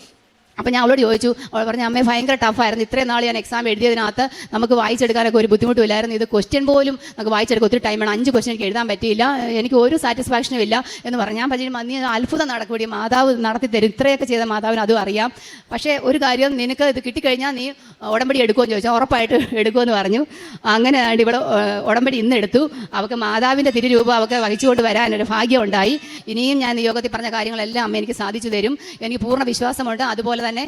അപ്പോൾ ഞാൻ അവളോട് ചോദിച്ചു അവൾ പറഞ്ഞു അമ്മേ ഭയങ്കര ടഫായിരുന്നു ഇത്രയും നാൾ ഞാൻ എക്സാം എഴുതിയതിനകത്ത് നമുക്ക് വായിച്ചെടുക്കാനൊക്കെ ഒരു ബുദ്ധിമുട്ടില്ലായിരുന്നു ഇത് ക്വസ്റ്റ്യൻ പോലും നമുക്ക് വായിച്ചെടുക്കാൻ ഒത്തിരി ടൈമാണ് അഞ്ച് ക്വസ്റ്റ്യൻ എനിക്ക് എഴുതാൻ പറ്റിയില്ല. എനിക്ക് ഒരു സാറ്റിസ്ഫാക്ഷനും ഇല്ല. എന്ന് പറഞ്ഞു. ഞാൻ പറഞ്ഞു നീ അത്ഭുതം നടക്കൂടി. മാതാവ് നടത്തി തരും. ഇത്രയൊക്കെ ചെയ്ത മാതാവിന് അതും അറിയാം. പക്ഷേ ഒരു കാര്യം നിനക്ക് ഇത് കിട്ടിക്കഴിഞ്ഞാൽ നീ ഉടമ്പടി എടുക്കുമെന്ന് ചോദിച്ചാൽ ഉറപ്പായിട്ട് എടുക്കുമെന്ന് പറഞ്ഞു. അങ്ങനെ ഇവിടെ ഉടമ്പടി ഇന്ന് എടുത്തു. അവൾക്ക് മാതാവിന്റെ തിരുരൂപം അവൾക്ക് വഹിച്ചുകൊണ്ട് വരാനൊരു ഭാഗ്യം ഉണ്ടായി ഇനിയും ഞാൻ യോഗത്തിൽ പറഞ്ഞ കാര്യങ്ങളെല്ലാം അമ്മ എനിക്ക് സാധിച്ചു തരും. എനിക്ക് പൂർണ വിശ്വാസമുണ്ട്. അതുപോലെ തന്നെ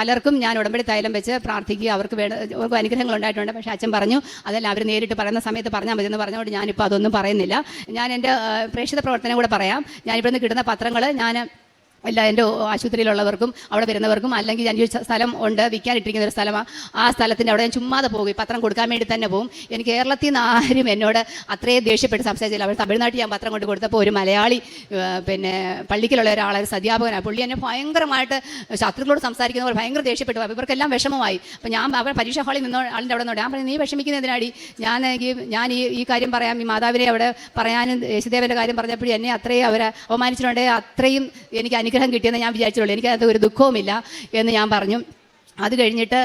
പലർക്കും ഞാൻ ഉടമ്പടി തൈലം വെച്ച് പ്രാർത്ഥിക്കുക അവർക്ക് വേണ്ട അവർക്ക് അനുഗ്രഹങ്ങൾ ഉണ്ടായിട്ടുണ്ട് പക്ഷേ അച്ഛൻ പറഞ്ഞു അതെല്ലാം അവർ നേരിട്ട് പറയുന്ന സമയത്ത് പറഞ്ഞാൽ മതി എന്ന് പറഞ്ഞുകൊണ്ട് ഞാനിപ്പോൾ അതൊന്നും പറയുന്നില്ല. ഞാൻ എന്റെ പ്രേക്ഷിത പ്രവർത്തനം കൂടെ പറയാം. ഞാനിപ്പോൾ നിന്ന് കിട്ടുന്ന പത്രങ്ങൾ ഞാൻ എല്ലാ എന്റെ ആശുപത്രിയിലുള്ളവർക്കും അവിടെ വരുന്നവർക്കും അല്ലെങ്കിൽ ഞാൻ സ്ഥലം ഉണ്ട് വിൽക്കാനിട്ടിരിക്കുന്ന ഒരു സ്ഥലമാണ് ആ സ്ഥലത്തിന്റെ അവിടെ ഞാൻ ചുമ്മാതെ പോകും. പത്രം കൊടുക്കാൻ വേണ്ടി തന്നെ പോകും. എനിക്ക് കേരളത്തിൽ നിന്ന് ആരും എന്നോട് അത്രയും ദേഷ്യപ്പെട്ട് സംസാരിച്ചില്ല. അവർ തമിഴ്നാട്ടിൽ ഞാൻ പത്രം കൊണ്ട് കൊടുത്തപ്പോൾ ഒരു മലയാളി പിന്നെ പള്ളിക്കലുള്ള ഒരാളെ ഒരു അധ്യാപകനാണ് പുള്ളി എന്നെ ഭയങ്കരമായിട്ട് ശത്രുക്കളോട് സംസാരിക്കുന്നവർ ഭയങ്കര ദേഷ്യപ്പെട്ടു. അപ്പോൾ ഇവർക്കെല്ലാം വിഷമമായി. അപ്പോൾ ഞാൻ അവർ പരീക്ഷാ ഹാളിൽ നിന്നോ ആളിന്റെ അവിടെ നിന്നോ ഞാൻ പറഞ്ഞു നീ വിഷമിക്കുന്നതിനാടി ഞാൻ ഞാൻ ഈ ഈ കാര്യം പറയാം. ഈ മാതാവിനെ അവിടെ പറയാനും യേശുദേവന്റെ കാര്യം പറഞ്ഞപ്പോഴും എന്നെ അത്രയും അവരെ അവമാനിച്ചിട്ടുണ്ട് അത്രയും എനിക്ക് അനുഗ്രഹം കിട്ടിയെന്ന് ഞാൻ വിചാരിച്ചുള്ളൂ. എനിക്കത് ഒരു ദുഃഖവുമില്ല എന്ന് ഞാൻ പറഞ്ഞു. അത് കഴിഞ്ഞിട്ട്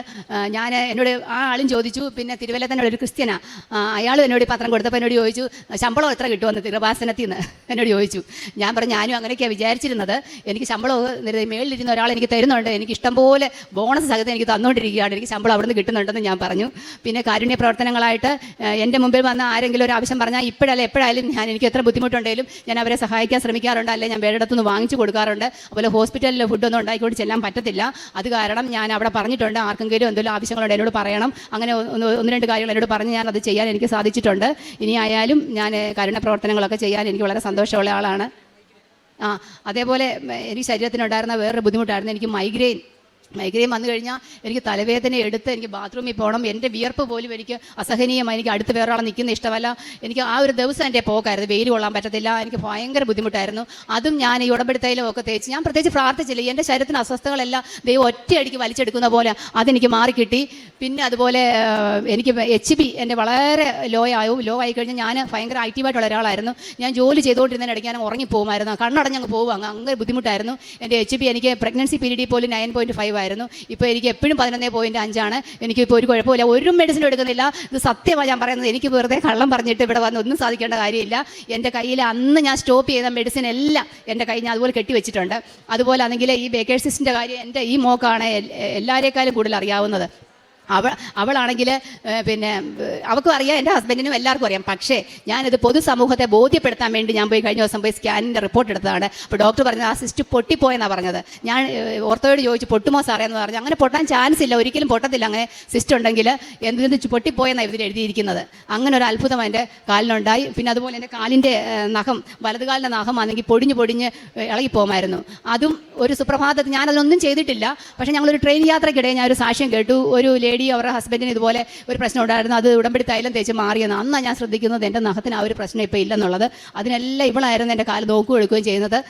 ഞാൻ എന്നോട് ആ ആളും ചോദിച്ചു പിന്നെ തിരുവല്ല തന്നെ ഒരു ക്രിസ്ത്യനാ? അയാൾ എന്നോട് പത്രം കൊടുത്തപ്പോൾ എന്നോട് ചോദിച്ചു ശമ്പളം എത്ര കിട്ടുമെന്ന് തിരുവാസനത്തിൽ നിന്ന്? എന്നോട് ചോദിച്ചു. ഞാൻ പറഞ്ഞു ഞാനും അങ്ങനെയൊക്കെയാണ് വിചാരിച്ചിരുന്നത്. എനിക്ക് ശമ്പളം മേളിലിരുന്ന ഒരാൾ എനിക്ക് തരുന്നുണ്ട്. എനിക്ക് ഇഷ്ടംപോലെ ബോണസ് സഹിതം എനിക്ക് തന്നുകൊണ്ടിരിക്കുകയാണ് എനിക്ക് ശമ്പളം അവിടുന്ന് കിട്ടുന്നുണ്ടെന്ന് ഞാൻ പറഞ്ഞു. പിന്നെ കാരുണ്യ പ്രവർത്തനങ്ങളായിട്ട് എന്റെ മുമ്പിൽ വന്ന ആരെങ്കിലും ഒരു ആവശ്യം പറഞ്ഞാൽ ഇപ്പോഴല്ല എപ്പോഴായാലും ഞാൻ എനിക്ക് എത്ര ബുദ്ധിമുട്ടുണ്ടെങ്കിലും ഞാൻ അവരെ സഹായിക്കാൻ ശ്രമിക്കാറുണ്ട്. അല്ലെങ്കിൽ ഞാൻ വേറെടുത്തുനിന്ന് വാങ്ങിച്ചു കൊടുക്കാറുണ്ട്. അതുപോലെ ഹോസ്പിറ്റലിൽ ഫുഡൊന്നും ഉണ്ടാക്കിക്കൊണ്ട് ചെല്ലാൻ പറ്റത്തില്ല. അത് കാരണം ഞാൻ അവിടെ പറഞ്ഞിട്ടുണ്ട്. ആർക്കെങ്കിലും എന്തെങ്കിലും ആവശ്യങ്ങളുണ്ട് എന്നോട് പറയണം. അങ്ങനെ ഒന്ന് ഒന്ന് രണ്ട് കാര്യങ്ങൾ എന്നോട് പറഞ്ഞ് ഞാൻ അത് ചെയ്യാൻ എനിക്ക് സാധിച്ചിട്ടുണ്ട്. ഇനി ആയാലും ഞാൻ കരുണ പ്രവർത്തനങ്ങളൊക്കെ ചെയ്യാൻ എനിക്ക് വളരെ സന്തോഷമുള്ള ആളാണ്. ആ അതേപോലെ എനിക്ക് ശരീരത്തിനുണ്ടായിരുന്ന വേറൊരു ബുദ്ധിമുട്ടായിരുന്നു. എനിക്ക് മൈഗ്രെയിൻ മൈഗ്രെയിൻ വന്നു കഴിഞ്ഞാൽ എനിക്ക് തലവേദന എടുത്ത് എനിക്ക് ബാത്റൂമിൽ പോകണം. എന്റെ വിയർപ്പ് പോലും എനിക്ക് അസഹനീയമായി എനിക്ക് അടുത്ത് വേറെ ആളെ നിൽക്കുന്ന ഇഷ്ടമല്ല. എനിക്ക് ആ ഒരു ദിവസം എന്റെ പോക്കായിരുന്നു. വെയിൽ കൊള്ളാൻ പറ്റത്തില്ല. എനിക്ക് ഭയങ്കര ബുദ്ധിമുട്ടായിരുന്നു. അതും ഞാൻ ഈ ഉടമ്പെടുത്തയിലും ഒക്കെ തേച്ച് ഞാൻ പ്രത്യേകിച്ച് പ്രാർത്ഥിച്ചില്ല. എന്റെ ശരീരത്തിന് അസ്വസ്ഥകളെല്ലാം ദൈവം ഒറ്റയടിക്ക് വലിച്ചെടുക്കുന്ന പോലെ അതെനിക്ക് മാറിക്കിട്ടി. പിന്നെ അതുപോലെ എനിക്ക് എച്ച് ബി എന്റെ വളരെ ലോ ആവും. ലോ ആയി കഴിഞ്ഞാൽ ഞാൻ ഭയങ്കര ആക്റ്റീവായിട്ടുള്ള ഒരാളായിരുന്നു. ഞാൻ ജോലി ചെയ്തുകൊണ്ടിരുന്നതിന് ഇടയ്ക്ക് ഞാൻ ഉറങ്ങിപ്പോകുമായിരുന്നു കണ്ണടഞ്ഞങ്ങ് പോകും അങ്ങ് അങ്ങനെ ബുദ്ധിമുട്ടായിരുന്നു. എന്റെ എച്ച് ബി എനിക്ക് പ്രഗ്നൻസി പീരീഡിൽ പോലും നയൻ പോയിന്റ് ഫൈവ് ആയിരുന്നു ഇപ്പോൾ എനിക്ക് എപ്പോഴും പതിനൊന്ന് പോയിന്റ് അഞ്ചാണ്. എനിക്കിപ്പോൾ ഒരു കുഴപ്പമില്ല ഒരു മെഡിസിൻ എടുക്കുന്നില്ല. ഇത് സത്യമാണ് ഞാൻ പറയുന്നത്. എനിക്ക് വെറുതെ കള്ളം പറഞ്ഞിട്ട് ഇവിടെ വന്ന് ഒന്നും സാധിക്കേണ്ട കാര്യമില്ല. എന്റെ കയ്യിൽ അന്ന് ഞാൻ സ്റ്റോപ്പ് ചെയ്ത മെഡിസിൻ എല്ലാം എന്റെ കയ്യിൽ ഞാൻ അതുപോലെ കെട്ടിവെച്ചിട്ടുണ്ട് അതുപോലെ ആണെങ്കിൽ ഈ ബേക്കേഴ്സിന്റെ കാര്യം എന്റെ ഈ മോക്കാണ് എല്ലാവരേക്കാളും കൂടുതൽ അറിയാവുന്നത്. അവൾ അവളാണെങ്കിൽ പിന്നെ അവൾക്കും അറിയാം എന്റെ ഹസ്ബൻഡിനും എല്ലാവർക്കും അറിയാം. പക്ഷേ ഞാനിത് പൊതുസമൂഹത്തെ ബോധ്യപ്പെടുത്താൻ വേണ്ടി ഞാൻ പോയി കഴിഞ്ഞ ദിവസം പോയി സ്കാനിന്റെ റിപ്പോർട്ട് എടുത്തതാണ്. അപ്പോൾ ഡോക്ടർ പറഞ്ഞത് ആ സിസ്റ്റ് പൊട്ടിപ്പോയെന്നാണ് പറഞ്ഞത്. ഞാൻ ഓർത്തോയോട് ചോദിച്ചു പൊട്ടുമോ സാറേ? എന്ന് പറഞ്ഞു. അങ്ങനെ പൊട്ടാൻ ചാൻസ് ഇല്ല ഒരിക്കലും പൊട്ടത്തില്ല. അങ്ങനെ സിസ്റ്റ് ഉണ്ടെങ്കിൽ എന്തിനു പൊട്ടിപ്പോയെന്നാണ് ഇതിൽ എഴുതിയിരിക്കുന്നത്? അങ്ങനെ ഒരു അത്ഭുതം എന്റെ കാലിനുണ്ടായി പിന്നെ അതുപോലെ എന്റെ കാലിന്റെ നഖം വലതുകാലിന്റെ നഖം ആണെങ്കിൽ പൊടിഞ്ഞ് പൊടിഞ്ഞ് ഇളകിപ്പോകുമായിരുന്നു. അതും ഒരു സുപ്രഭാതത്തിൽ ഞാനതിനൊന്നും ചെയ്തിട്ടില്ല. പക്ഷേ ഞങ്ങളൊരു ട്രെയിൻ യാത്രയ്ക്കിടെ ഞാൻ ഒരു സാക്ഷ്യം കേട്ടു. ഒരു ലേഡി അവരുടെ ഹസ്ബൻഡിന് ഇതുപോലെ ഒരു പ്രശ്നം ഉണ്ടായിരുന്നു. അത് ഉടമ്പടി തൈലം തേച്ച് മാറിയെന്ന് അന്നാണ് ഞാൻ ശ്രദ്ധിക്കുന്നത് എന്റെ നഖത്തിന് ആ ഒരു പ്രശ്നം ഇപ്പോൾ ഇല്ലെന്നുള്ളത്. അതിനെല്ലാം ഇവളായിരുന്നു എന്റെ കാൽ നോക്കുകയും എടുക്കുകയും ചെയ്യുന്നത്.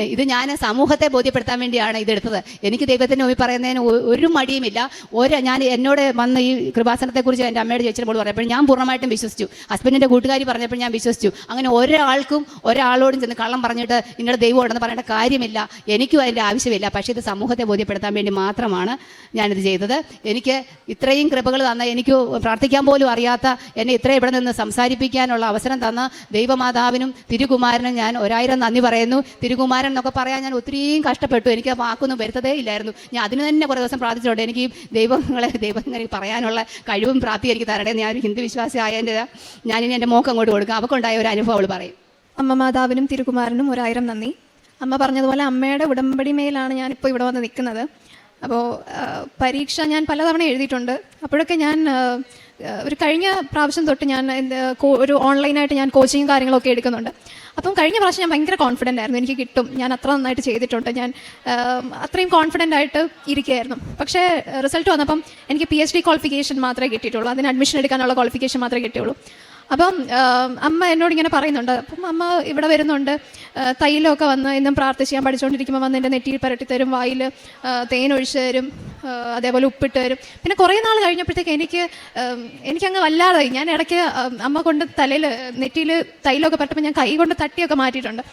ഇത് ഞാൻ സമൂഹത്തെ ബോധ്യപ്പെടുത്താൻ വേണ്ടിയാണ് ഇതെടുത്തത് എനിക്ക് ദൈവത്തിന്റെ മുമ്പിൽ പറയുന്നതിന് ഒരു മടിയുമില്ല. ഒരു ഞാൻ എന്നോട് വന്ന് ഈ കൃപാസനത്തെക്കുറിച്ച് എന്റെ അമ്മയുടെ ചോദിച്ചപ്പോൾ പറഞ്ഞപ്പോൾ ഞാൻ പൂർണമായിട്ടും വിശ്വസിച്ചു. ഹസ്ബൻഡിന്റെ കൂട്ടുകാരി പറഞ്ഞപ്പോൾ ഞാൻ വിശ്വസിച്ചു. അങ്ങനെ ഒരാൾക്കും ഒരാളോടും ചെന്ന് കള്ളം പറഞ്ഞിട്ട് നിങ്ങളുടെ ദൈവം ഉണ്ടെന്ന് പറയേണ്ട കാര്യമില്ല. എനിക്കും അതിന്റെ ആവശ്യമില്ല. പക്ഷേ ഇത് സമൂഹത്തെ ബോധ്യപ്പെടുത്താൻ വേണ്ടി മാത്രമാണ് ഞാനിത് ചെയ്തത്. എനിക്ക് ഇത്രയും കൃപകൾ തന്ന എനിക്ക് പ്രാർത്ഥിക്കാൻ പോലും അറിയാത്ത എന്നെ ഇത്രയും ഇവിടെ നിന്ന് സംസാരിപ്പിക്കാനുള്ള അവസരം തന്ന ദൈവമാതാവിനും തിരുകുമാരനും ഞാൻ ഒരായിരം നന്ദി പറയുന്നു. തിരുകുമാരൻ എന്നൊക്കെ പറയാൻ ഞാൻ ഒത്തിരിയും കഷ്ടപ്പെട്ടു. എനിക്ക് ആ വാക്കൊന്നും വരുത്തതേ ഇല്ലായിരുന്നു. ഞാൻ അതിന് തന്നെ കുറേ ദിവസം പ്രാർത്ഥിച്ചിട്ടുണ്ട്. എനിക്ക് ദൈവങ്ങളെ ദൈവങ്ങളെ പറയാനുള്ള കഴിവും പ്രാപ്തി എനിക്ക് തരണേ ഞാൻ ഒരു ഹിന്ദു വിശ്വാസി ആയതിന്റെ ഞാനിനി എന്റെ മോക്ക് അങ്ങോട്ട് കൊടുക്കാം. അവൾക്കുണ്ടായ ഒരു അനുഭവം അവൾ പറയും. അമ്മ മാതാവിനും തിരുകുമാരനും ഒരായിരം നന്ദി. അമ്മ പറഞ്ഞതുപോലെ അമ്മയുടെ ഉടമ്പടി മേലാണ് ഞാനിപ്പോൾ ഇവിടെ വന്ന് നിൽക്കുന്നത്. അപ്പോൾ പരീക്ഷ ഞാൻ പലതവണ എഴുതിയിട്ടുണ്ട്. അപ്പോഴൊക്കെ ഞാൻ ഒരു കഴിഞ്ഞ പ്രാവശ്യം തൊട്ട് ഞാൻ ഒരു ഓൺലൈനായിട്ട് ഞാൻ കോച്ചിങ് കാര്യങ്ങളൊക്കെ എടുക്കുന്നുണ്ട്. അപ്പം കഴിഞ്ഞ പ്രാവശ്യം ഞാൻ ഭയങ്കര കോൺഫിഡന്റ് ആയിരുന്നു. എനിക്ക് കിട്ടും. ഞാൻ അത്ര നന്നായിട്ട് ചെയ്തിട്ടുണ്ട്. ഞാൻ അത്രയും കോൺഫിഡന്റ് ആയിട്ട് ഇരിക്കുകയായിരുന്നു. പക്ഷേ റിസൾട്ട് വന്നപ്പം എനിക്ക് പി എച്ച് ഡി ക്വാളിഫിക്കേഷൻ മാത്രമേ കിട്ടിയിട്ടുള്ളൂ. അതിന് അഡ്മിഷൻ എടുക്കാനുള്ള ക്വാളിഫിക്കേഷൻ മാത്രമേ കിട്ടിയുള്ളൂ. അപ്പം അമ്മ എന്നോട് ഇങ്ങനെ പറയുന്നുണ്ട്. അപ്പം അമ്മ ഇവിടെ വരുന്നുണ്ട്. തൈലമൊക്കെ വന്ന് എന്നും പ്രാർത്ഥിച്ച് ഞാൻ പഠിച്ചുകൊണ്ടിരിക്കുമ്പോൾ വന്ന് എന്റെ നെറ്റിയിൽ പുരട്ടി തരും വായിൽ തേനൊഴിച്ച് തരും അതേപോലെ ഉപ്പിട്ട് തരും. പിന്നെ കുറേ നാൾ കഴിഞ്ഞപ്പോഴത്തേക്ക് എനിക്ക് എനിക്കങ്ങ് വല്ലാതെ ഞാൻ ഇടയ്ക്ക് അമ്മ കൊണ്ട് തലയിൽ നെറ്റിയിൽ തൈലമൊക്കെ പറ്റപ്പോൾ ഞാൻ കൈ കൊണ്ട് തട്ടിയൊക്കെ മാറ്റിയിട്ടുണ്ട്.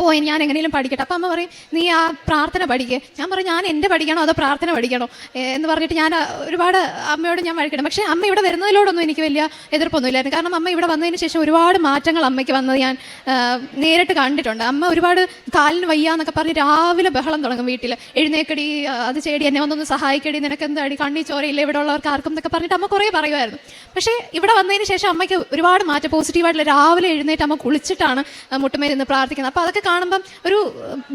പോയി ഞാൻ എങ്ങനെയും പഠിക്കട്ടെ. അപ്പം അമ്മ പറയും നീ ആ പ്രാർത്ഥന പഠിക്കുക ഞാൻ പറയും ഞാൻ എന്റെ പഠിക്കണോ അതോ പ്രാർത്ഥന പഠിക്കണോ? എന്ന് പറഞ്ഞിട്ട് ഞാൻ ഒരുപാട് അമ്മയോട് ഞാൻ വഴിക്കണം പക്ഷേ അമ്മ ഇവിടെ വരുന്നതിലോടൊന്നും എനിക്ക് വലിയ എതിർപ്പൊന്നുമില്ലായിരുന്നു. കാരണം അമ്മ ഇവിടെ വന്നതിന് ശേഷം ഒരുപാട് മാറ്റങ്ങൾ അമ്മയ്ക്ക് വന്നത് ഞാൻ നേരിട്ട് കണ്ടിട്ടുണ്ട്. അമ്മ ഒരുപാട് കാലിന് വയ്യ എന്നൊക്കെ പറഞ്ഞ് രാവിലെ ബഹളം തുടങ്ങും വീട്ടിൽ എഴുന്നേക്കടി അത് ചേടി എന്നെ ഒന്നൊന്ന് സഹായിക്കടി നിനക്ക് എന്താടി കണ്ണി ചോരയില്ല ഇവിടെ ഉള്ളവർക്ക് ആർക്കും എന്നൊക്കെ പറഞ്ഞിട്ട് അമ്മ കുറേ പറയുമായിരുന്നു. പക്ഷേ ഇവിടെ വന്നതിന് ശേഷം അമ്മയ്ക്ക് ഒരുപാട് മാറ്റം പോസിറ്റീവായിട്ടുള്ള രാവിലെ എഴുന്നേറ്റ് അമ്മ കുളിച്ചിട്ടാണ് മുട്ടുമേരി നിന്ന് പ്രാർത്ഥിക്കുന്നത്. അപ്പോൾ അതൊക്കെ കാണുമ്പം ഒരു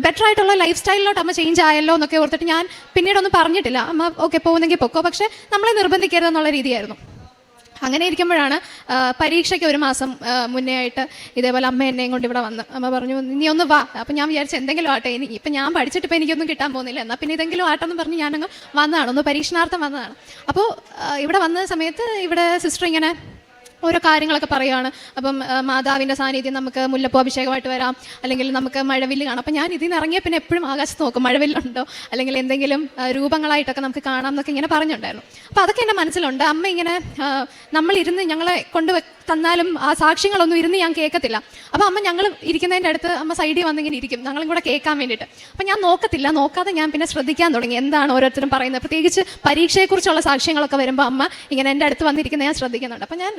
ബെറ്റർ ആയിട്ടുള്ള ലൈഫ് സ്റ്റൈലിലോട്ട് അമ്മ ചേഞ്ച് ആയല്ലോ എന്നൊക്കെ ഓർത്തിട്ട് ഞാൻ പിന്നീടൊന്നും പറഞ്ഞിട്ടില്ല. അമ്മ ഓക്കെ പോകുന്നെങ്കിൽ പൊക്കോ. പക്ഷെ നമ്മളെ നിർബന്ധിക്കരുത് എന്നുള്ള രീതിയായിരുന്നു. അങ്ങനെ ഇരിക്കുമ്പോഴാണ് പരീക്ഷയ്ക്ക് ഒരു മാസം മുന്നേ ആയിട്ട് ഇതേപോലെ അമ്മ എന്നെയും കൊണ്ട് ഇവിടെ വന്ന്. അമ്മ പറഞ്ഞു നീ ഒന്ന് വാ. അപ്പം ഞാൻ വിചാരിച്ചു എന്തെങ്കിലും ആട്ടെ ഇനി ഇപ്പം ഞാൻ പഠിച്ചിട്ട് ഇപ്പം എനിക്കൊന്നും കിട്ടാൻ പോകുന്നില്ല. എന്നാൽ പിന്നെ ഇതെങ്കിലും ആട്ടെന്ന് പറഞ്ഞ് ഞാനങ്ങ് വന്നതാണ് ഒന്ന് പരീക്ഷണാർത്ഥം വന്നതാണ്. അപ്പോൾ ഇവിടെ വന്ന സമയത്ത് ഇവിടെ സിസ്റ്റർ ഇങ്ങനെ ഓരോ കാര്യങ്ങളൊക്കെ പറയുകയാണ് അപ്പം മാതാവിന്റെ സാന്നിധ്യം നമുക്ക് മുല്ലപ്പൂ അഭിഷേകമായിട്ട് വരാം. അല്ലെങ്കിൽ നമുക്ക് മഴവില്ല് കാണാം. അപ്പം ഞാൻ ഇതിൽ നിന്ന് ഇറങ്ങിയ പിന്നെ എപ്പോഴും ആകാശത്ത് നോക്കും മഴവില്ലുണ്ടോ? അല്ലെങ്കിൽ എന്തെങ്കിലും രൂപങ്ങളായിട്ടൊക്കെ നമുക്ക് കാണാം എന്നൊക്കെ ഇങ്ങനെ പറഞ്ഞിട്ടുണ്ടായിരുന്നു അപ്പോൾ അതൊക്കെ എന്റെ മനസ്സിലുണ്ട്. അമ്മ ഇങ്ങനെ നമ്മളിരുന്ന് ഞങ്ങളെ കൊണ്ട് തന്നാലും ആ സാക്ഷ്യങ്ങളൊന്നും ഇരുന്ന് ഞാൻ കേൾക്കത്തില്ല. അപ്പോൾ അമ്മ ഞങ്ങൾ ഇരിക്കുന്നതിന്റെ അടുത്ത് അമ്മ സൈഡിൽ വന്നിങ്ങനെ ഇരിക്കും. ഞങ്ങളും കൂടെ കേൾക്കാൻ വേണ്ടിയിട്ട്. അപ്പം ഞാൻ നോക്കത്തില്ല. നോക്കാതെ ഞാൻ പിന്നെ ശ്രദ്ധിക്കാൻ തുടങ്ങി. എന്താണ് ഓരോരുത്തരും പറയുന്നത്? പ്രത്യേകിച്ച് പരീക്ഷയെക്കുറിച്ചുള്ള സാക്ഷ്യങ്ങളൊക്കെ വരുമ്പോൾ അമ്മ ഇങ്ങനെ എന്റെ അടുത്ത് വന്നിരിക്കുന്നത് ഞാൻ ശ്രദ്ധിക്കുന്നുണ്ട്. അപ്പം ഞാൻ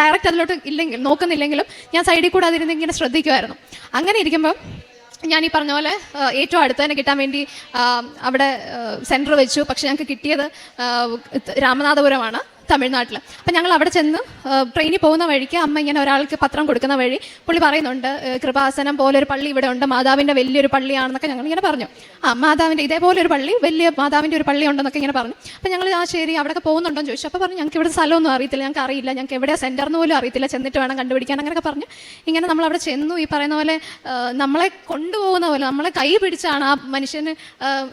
ഡയറക്റ്റ് അതിലോട്ട് ഇല്ലെങ്കിൽ നോക്കുന്നില്ലെങ്കിലും ഞാൻ സൈഡിൽ കൂടെ അതിരുന്ന് ഇങ്ങനെ ശ്രദ്ധിക്കുമായിരുന്നു അങ്ങനെ ഇരിക്കുമ്പോൾ ഞാൻ ഈ പറഞ്ഞ പോലെ ഏറ്റവും അടുത്ത് തന്നെ കിട്ടാൻ വേണ്ടി അവിടെ സെന്റർ വെച്ചു. പക്ഷെ ഞങ്ങൾക്ക് കിട്ടിയത് രാമനാഥപുരമാണ്. തമിഴ്നാട്ടിൽ അപ്പം ഞങ്ങൾ അവിടെ ചെന്ന് ട്രെയിനിൽ പോകുന്ന വഴിക്ക് അമ്മ ഇങ്ങനെ ഒരാൾക്ക് പത്രം കൊടുക്കുന്ന വഴി പുള്ളി പറയുന്നുണ്ട് കൃപാസനം പോലെ ഒരു പള്ളി ഇവിടെ ഉണ്ട് മാതാവിന്റെ വലിയൊരു പള്ളിയാണെന്നൊക്കെ ഞങ്ങൾ ഇങ്ങനെ പറഞ്ഞു. ആ മാതാവിന്റെ ഇതേപോലെ ഒരു പള്ളി വലിയ മാതാവിന്റെ ഒരു പള്ളി ഉണ്ടെന്നൊക്കെ ഇങ്ങനെ പറഞ്ഞു. അപ്പം ഞങ്ങൾ ആ ശരി അവിടെയൊക്കെ പോകുന്നുണ്ടോ? ചോദിച്ചു. അപ്പോൾ പറഞ്ഞു ഞങ്ങൾക്ക് ഇവിടെ സ്ഥലമൊന്നും അറിയത്തില്ല ഞങ്ങൾക്ക് അറിയില്ല ഞങ്ങൾക്ക് എവിടെയാണ് എന്ന് പോലും അറിയത്തില്ല ചെന്നിട്ട് വേണം കണ്ടുപിടിക്കാൻ അങ്ങനെയൊക്കെ പറഞ്ഞു. ഇങ്ങനെ നമ്മൾ അവിടെ ചെന്നു ഈ പറയുന്ന പോലെ നമ്മളെ കൊണ്ടുപോകുന്ന പോലെ നമ്മളെ കൈ പിടിച്ചാണ് ആ മനുഷ്യന്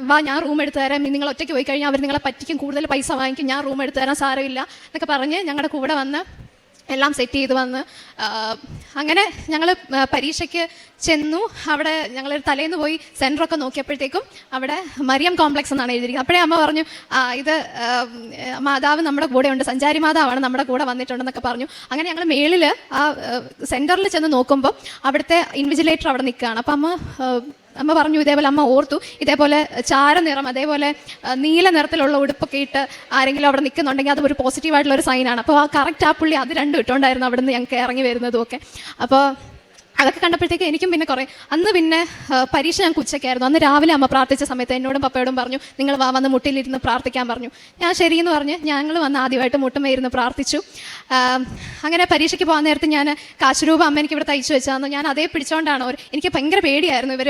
വാ ഞാൻ റൂം എടുത്തു തരാം. നിങ്ങൾ ഒറ്റയ്ക്ക് പോയി കഴിഞ്ഞാൽ അവർ നിങ്ങളെ പറ്റിക്കും കൂടുതൽ പൈസ വാങ്ങിക്കും ഞാൻ റൂം എടുത്തു തരാൻ സാരമില്ല. എന്നൊക്കെ പറഞ്ഞ് ഞങ്ങളുടെ കൂടെ വന്ന് എല്ലാം സെറ്റ് ചെയ്ത് വന്ന് അങ്ങനെ ഞങ്ങൾ പരീക്ഷയ്ക്ക് ചെന്നു. അവിടെ ഞങ്ങൾ തലേന്ന് പോയി സെന്ററൊക്കെ നോക്കിയപ്പോഴത്തേക്കും അവിടെ മറിയം കോംപ്ലക്സ് എന്നാണ് എഴുതിയിരിക്കുന്നത്. അപ്പോഴേ അമ്മ പറഞ്ഞു ഇത് മാതാവ് നമ്മുടെ കൂടെ ഉണ്ട് സഞ്ചാരി മാതാവാണ് നമ്മുടെ കൂടെ വന്നിട്ടുണ്ടെന്നൊക്കെ പറഞ്ഞു. അങ്ങനെ ഞങ്ങൾ മേളിൽ ആ സെന്ററിൽ ചെന്ന് നോക്കുമ്പോൾ അവിടുത്തെ ഇൻവിജിലേറ്റർ അവിടെ നിൽക്കുകയാണ്. അപ്പം അമ്മ അമ്മ പറഞ്ഞു ഇതേപോലെ അമ്മ ഓർത്തു. ഇതേപോലെ ചാരനിറം അതേപോലെ നീല നിറത്തിലുള്ള ഉടുപ്പൊക്കെ ഇട്ട് ആരെങ്കിലും അവിടെ നിൽക്കുന്നുണ്ടെങ്കിൽ അത് ഒരു പോസിറ്റീവായിട്ടുള്ള ഒരു സൈനാണ് അപ്പോൾ ആ കറക്റ്റ് ആ പുള്ളി അത് രണ്ടും ഇട്ടുകൊണ്ടായിരുന്നു അവിടെ നിന്ന് ഞങ്ങൾക്ക് ഇറങ്ങി വരുന്നതും ഒക്കെ. അപ്പോൾ അതൊക്കെ കണ്ടപ്പോഴത്തേക്ക് എനിക്കും പിന്നെ കുറേ അന്ന് പിന്നെ പരീക്ഷ ഞങ്ങൾക്ക് ഉച്ചയ്ക്കായിരുന്നു. അന്ന് രാവിലെ അമ്മ പ്രാർത്ഥിച്ച സമയത്ത് എന്നോടും പപ്പയോടും പറഞ്ഞു നിങ്ങൾ വാ വന്ന് മുട്ടിലിരുന്ന് പ്രാർത്ഥിക്കാൻ പറഞ്ഞു. ഞാൻ ശരിയെന്ന് പറഞ്ഞ് ഞങ്ങൾ വന്ന് ആദ്യമായിട്ട് മുട്ടുമയിരുന്ന് പ്രാർത്ഥിച്ചു. അങ്ങനെ പരീക്ഷയ്ക്ക് പോകാൻ നേരത്ത് ഞാൻ കാശുരൂപ അമ്മ എനിക്ക് ഇവിടെ തയ്ച്ചു വെച്ചാന്ന് ഞാൻ അതേ പിടിച്ചോണ്ടാണ് എനിക്ക് ഭയങ്കര പേടിയായിരുന്നു. ഇവർ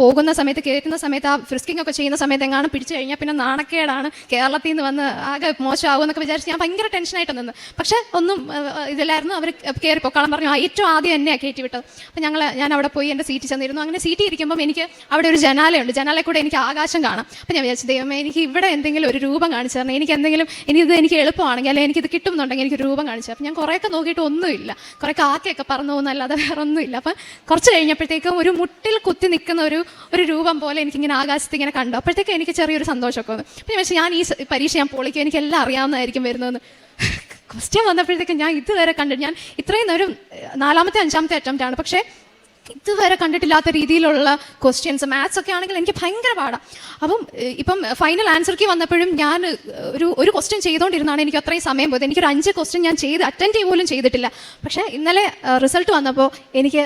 പോകുന്ന സമയത്ത് കയറ്റുന്ന സമയത്ത് ആ ഫ്രിസ്കിംഗ് ഒക്കെ ചെയ്യുന്ന സമയത്ത് എങ്ങാനും പിടിച്ചു കഴിഞ്ഞാൽ പിന്നെ നാണക്കേടാണ്. കേരളത്തിൽ നിന്ന് വന്ന് ആകെ മോശമാകും എന്നൊക്കെ വിചാരിച്ച് ഞാൻ ഭയങ്കര ടെൻഷനായിട്ട് നിന്ന്. പക്ഷെ ഒന്നും ഇതിലായിരുന്നു അവർ കയറി പൊക്കാളം പറഞ്ഞു. ഏറ്റവും ആദ്യം എന്നെയാണ് കയറ്റി വിട്ടത്. അപ്പം ഞങ്ങൾ ഞാൻ അവിടെ പോയി എന്റെ സീറ്റ് ചെന്നിരുന്നു. അങ്ങനെ സീറ്റ് ഇരിക്കുമ്പം എനിക്ക് അവിടെ ഒരു ജനാലയുണ്ട്. ജനാലയിൽ കൂടെ എനിക്ക് ആകാശം കാണാം. അപ്പം ഞാൻ വിചാരിച്ചു ദൈവമേ എനിക്ക് ഇവിടെ എന്തെങ്കിലും ഒരു രൂപം കാണിച്ചു തരണം. എനിക്ക് എന്തെങ്കിലും ഇനി ഇത് എനിക്ക് എളുപ്പമാണെങ്കിൽ അല്ലെങ്കിൽ എനിക്കിത് കിട്ടുമെന്നുണ്ടെങ്കിൽ എനിക്ക് രൂപം കാണിച്ചു അപ്പം ഞാൻ കുറേയൊക്കെ നോക്കിയിട്ട് ഒന്നുമില്ല. കുറേ കാക്കയൊക്കെ പറന്നു പോകുന്നല്ലാതെ വേറെ ഒന്നുമില്ല. അപ്പം കുറച്ച് കഴിഞ്ഞപ്പോഴത്തേക്കും ഒരു മുട്ടിൽ കുത്തി നിൽക്കുന്ന ഒരു ഒരു രൂപം പോലെ എനിക്കിങ്ങനെ ആകാശത്ത് ഇങ്ങനെ കണ്ടു. അപ്പോഴത്തേക്കും എനിക്ക് ചെറിയൊരു സന്തോഷമൊക്കെ വന്നു. അപ്പം ഞാൻ ഈ പരീക്ഷ ഞാൻ പൊളിക്കും. എനിക്കെല്ലാം അറിയാവുന്നതായിരിക്കും വരുന്നതെന്ന്. ക്വസ്റ്റ്യൻ വന്നപ്പോഴത്തേക്കും ഞാൻ ഇതുവരെ കണ്ടു ഞാൻ ഇത്രയും ഒരു നാലാമത്തെ അഞ്ചാമത്തെ അറ്റംപ്റ്റ് ആണ് പക്ഷേ ഇതുവരെ കണ്ടിട്ടില്ലാത്ത രീതിയിലുള്ള ക്വസ്റ്റ്യൻസ് മാത്സ് ഒക്കെ ആണെങ്കിൽ എനിക്ക് ഭയങ്കര പാടാണ് അപ്പം ഇപ്പം ഫൈനൽ ആൻസർക്ക് വന്നപ്പോഴും ഞാൻ ഒരു ഒരു ക്വസ്റ്റ്യൻ ചെയ്തുകൊണ്ടിരുന്നാണ് എനിക്ക് അത്രയും സമയം പോയത്. എനിക്കൊരു അഞ്ച് ക്വസ്റ്റ്യൻ ഞാൻ ചെയ്ത് അറ്റൻഡ് ചെയ്യുമ്പോലും ചെയ്തിട്ടില്ല. പക്ഷേ ഇന്നലെ റിസൾട്ട് വന്നപ്പോൾ എനിക്ക്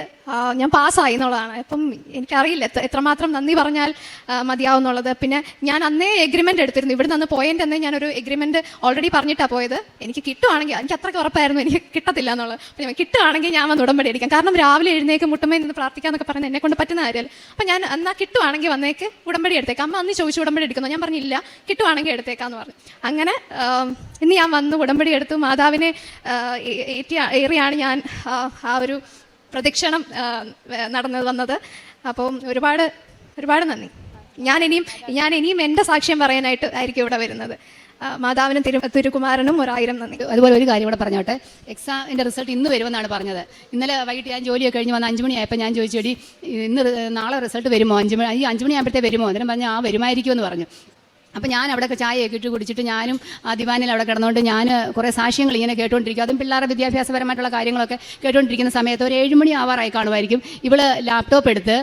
ഞാൻ പാസ്സായി എന്നുള്ളതാണ്. അപ്പം എനിക്കറിയില്ല എത്ര എത്രമാത്രം നന്ദി പറഞ്ഞാൽ മതിയാവുന്നുള്ളത്. പിന്നെ ഞാൻ അന്നേ എഗ്രിമെന്റ് എടുത്തിരുന്നു. ഇവിടെ നിന്ന് പോയിന്റ് അന്നേ ഞാനൊരു എഗ്രിമെന്റ് ഓൾറെഡി പറഞ്ഞിട്ടാണ് പോയത്. എനിക്ക് കിട്ടുവാണെങ്കിൽ എനിക്ക് അത്രയ്ക്ക് ഉറപ്പായിരുന്നു. എനിക്ക് കിട്ടത്തില്ല എന്നുള്ളത്. അപ്പം കിട്ടുവാണെങ്കിൽ ഞാൻ വന്ന് ഉടമ്പടി അടിക്കാം കാരണം രാവിലെ എഴുന്നേക്ക് മുട്ടുമേ നിന്ന് പ്രാർത്ഥിക്കാന്നൊക്കെ പറയുന്നത് എന്നെ കൊണ്ട് പറ്റുന്ന കാര്യമല്ല അപ്പം ഞാൻ എന്നാൽ കിട്ടുവാണെങ്കിൽ വന്നേക്ക് ഉടമ്പടി എടുത്തേക്കാം. അമ്മ അന്ന് ചോദിച്ചു ഉടമ്പടി എടുക്കുന്നു. ഞാൻ പറഞ്ഞില്ല കിട്ടുവാണെങ്കിൽ എടുത്തേക്കാന്ന് പറഞ്ഞു. അങ്ങനെ ഇനി ഇന്ന് ഞാൻ വന്ന് ഉടമ്പടി എടുത്തു. മാതാവിനെ ഏറ്റിയ- ഏറിയാണ് ഞാൻ ആ ഒരു പ്രദക്ഷിണം നടന്നു വന്നത്. അപ്പം ഒരുപാട് ഒരുപാട് നന്ദി. ഞാൻ ഇനിയും ഞാൻ ഇനിയും എന്റെ സാക്ഷ്യം പറയാനായിട്ട് ആയിരിക്കും ഇവിടെ വരുന്നത്. മാതാവിനും തിരു തിരുകുമാരനും ഒരായിരം നന്ദി. അതുപോലെ ഒരു കാര്യം കൂടെ പറഞ്ഞോട്ടെ. എക്സാമിന്റെ റിസൾട്ട് ഇന്ന് വരുമെന്നാണ് പറഞ്ഞത്. ഇന്നലെ വൈകിട്ട് ഞാൻ ജോലിയൊക്കെ കഴിഞ്ഞ് വന്ന അഞ്ച് മണിയായപ്പോൾ ഞാൻ ചോദിച്ചു "എടീ, ഇന്ന് നാളെ റിസൾട്ട് വരുമോ? അഞ്ച് മണി ഈ അഞ്ച് മണിയാകുമ്പോഴത്തേ വരുമോ? അന്നേരം പറഞ്ഞാൽ ആ വരുമായിരിക്കുമെന്ന് പറഞ്ഞു. അപ്പോൾ ഞാൻ അവിടെയൊക്കെ ചായയൊക്കെ ഇട്ട് കുടിച്ചിട്ട് ഞാനും ആ ദിവാനിൽ അവിടെ കിടന്നുകൊണ്ട് ഞാൻ കുറേ സാക്ഷ്യങ്ങൾ ഇങ്ങനെ കേട്ടുകൊണ്ടിരിക്കും അതും പിള്ളേരുടെ വിദ്യാഭ്യാസപരമായിട്ടുള്ള കാര്യങ്ങളൊക്കെ കേട്ടുകൊണ്ടിരിക്കുന്ന സമയത്ത് ഒരു ഏഴുമണി ആവാറായി കാണുമായിരിക്കും. ഇവൾ ലാപ്ടോപ്പ് എടുത്ത്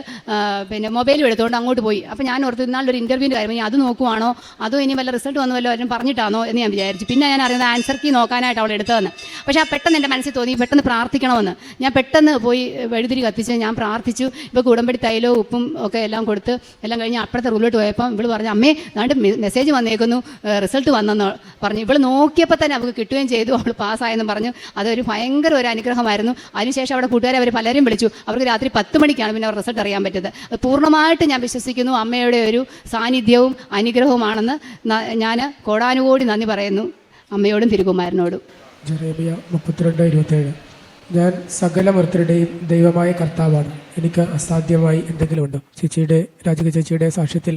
പിന്നെ മൊബൈലും എടുത്തുകൊണ്ട് അങ്ങോട്ട് പോയി. അപ്പം ഞാൻ ഓർത്ത് ഇന്നാളൊരു ഇന്റർവ്യൂവിന്റെ കാര്യം അത് നോക്കുവാണോ? അതോ ഇനി വല്ല റിസൾട്ട് വന്നു വല്ലോ പറഞ്ഞിട്ടാണോ? എന്ന് ഞാൻ വിചാരിച്ചു. പിന്നെ ഞാൻ അറിയുന്നത് ആൻസർ കീ നോക്കാനായിട്ട് അവൾ എടുത്തതെന്ന്. പക്ഷേ ആ പെട്ടെന്ന് എന്റെ മനസ്സിൽ തോന്നി പെട്ടെന്ന് പ്രാർത്ഥിക്കണമെന്ന്. ഞാൻ പെട്ടെന്ന് പോയി വഴുതിരി കത്തിച്ച് ഞാൻ പ്രാർത്ഥിച്ചു. ഇപ്പോൾ ഉടമ്പടി തൈലോ ഉപ്പും ഒക്കെ എല്ലാം കൊടുത്ത് എല്ലാം കഴിഞ്ഞ് അപ്പുറത്തെ റൂമിലോട്ട് പോയപ്പോൾ ഇവൾ പറഞ്ഞു അമ്മേ നാണ്ട് മെസ്സേജ് വന്നേക്കുന്നു റിസൾട്ട് വന്നെന്ന് പറഞ്ഞു. ഇവൾ നോക്കിയപ്പോൾ തന്നെ അവൾക്ക് കിട്ടുകയും ചെയ്തു. അവൾ പാസ്സായെന്ന് പറഞ്ഞു. അതൊരു ഭയങ്കര ഒരു അനുഗ്രഹമായിരുന്നു. അതിനുശേഷം അവിടെ കൂട്ടുകാരെ അവർ പലരും വിളിച്ചു. അവർക്ക് രാത്രി പത്ത് മണിക്കാണ് പിന്നെ അവർ റിസൾട്ട് അറിയാൻ പറ്റിയത്. അത് പൂർണമായിട്ട് ഞാൻ വിശ്വസിക്കുന്നു അമ്മയുടെ ഒരു സാന്നിധ്യവും അനുഗ്രഹവുമാണെന്ന് ഞാൻ കോടാനുകോടി നന്ദി പറയുന്നു അമ്മയോടും തിരുകുമാരനോടും. ഞാൻ സകല മൃത്തരുടെയും ദൈവമായ കർത്താവാണ്. എനിക്ക് അസാധ്യമായി എന്തെങ്കിലുമുണ്ടോ? ചേച്ചിയുടെ രാജിക ചേച്ചിയുടെ സാക്ഷ്യത്തിൽ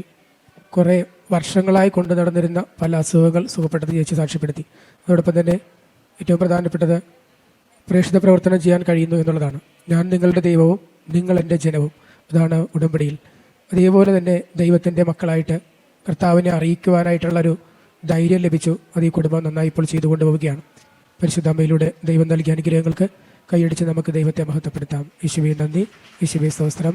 കുറേ വർഷങ്ങളായി കൊണ്ടു നടന്നിരുന്ന പല അസുഖങ്ങൾ സുഖപ്പെട്ടത് ചേച്ചി സാക്ഷ്യപ്പെടുത്തി. അതോടൊപ്പം തന്നെ ഏറ്റവും പ്രധാനപ്പെട്ടത് പ്രേക്ഷിത പ്രവർത്തനം ചെയ്യാൻ കഴിയുന്നു എന്നുള്ളതാണ്. ഞാൻ നിങ്ങളുടെ ദൈവവും നിങ്ങൾ എന്റെ ജനവും അതാണ് ഉടമ്പടിയിൽ. അതേപോലെ തന്നെ ദൈവത്തിന്റെ മക്കളായിട്ട് കർത്താവിനെ അറിയിക്കുവാനായിട്ടുള്ളൊരു ധൈര്യം ലഭിച്ചു. അത് ഈ കുടുംബം നന്നായി ഇപ്പോൾ ചെയ്തുകൊണ്ട് പോവുകയാണ് പരിശുദ്ധ അമ്മയിലൂടെ ദൈവം നൽകിയ അനുഗ്രഹങ്ങൾക്ക് കൈയടിച്ച് നമുക്ക് ദൈവത്തെ മഹത്വപ്പെടുത്താം. യേശുവെ നന്ദി. യേശുവെ സ്തോത്രം.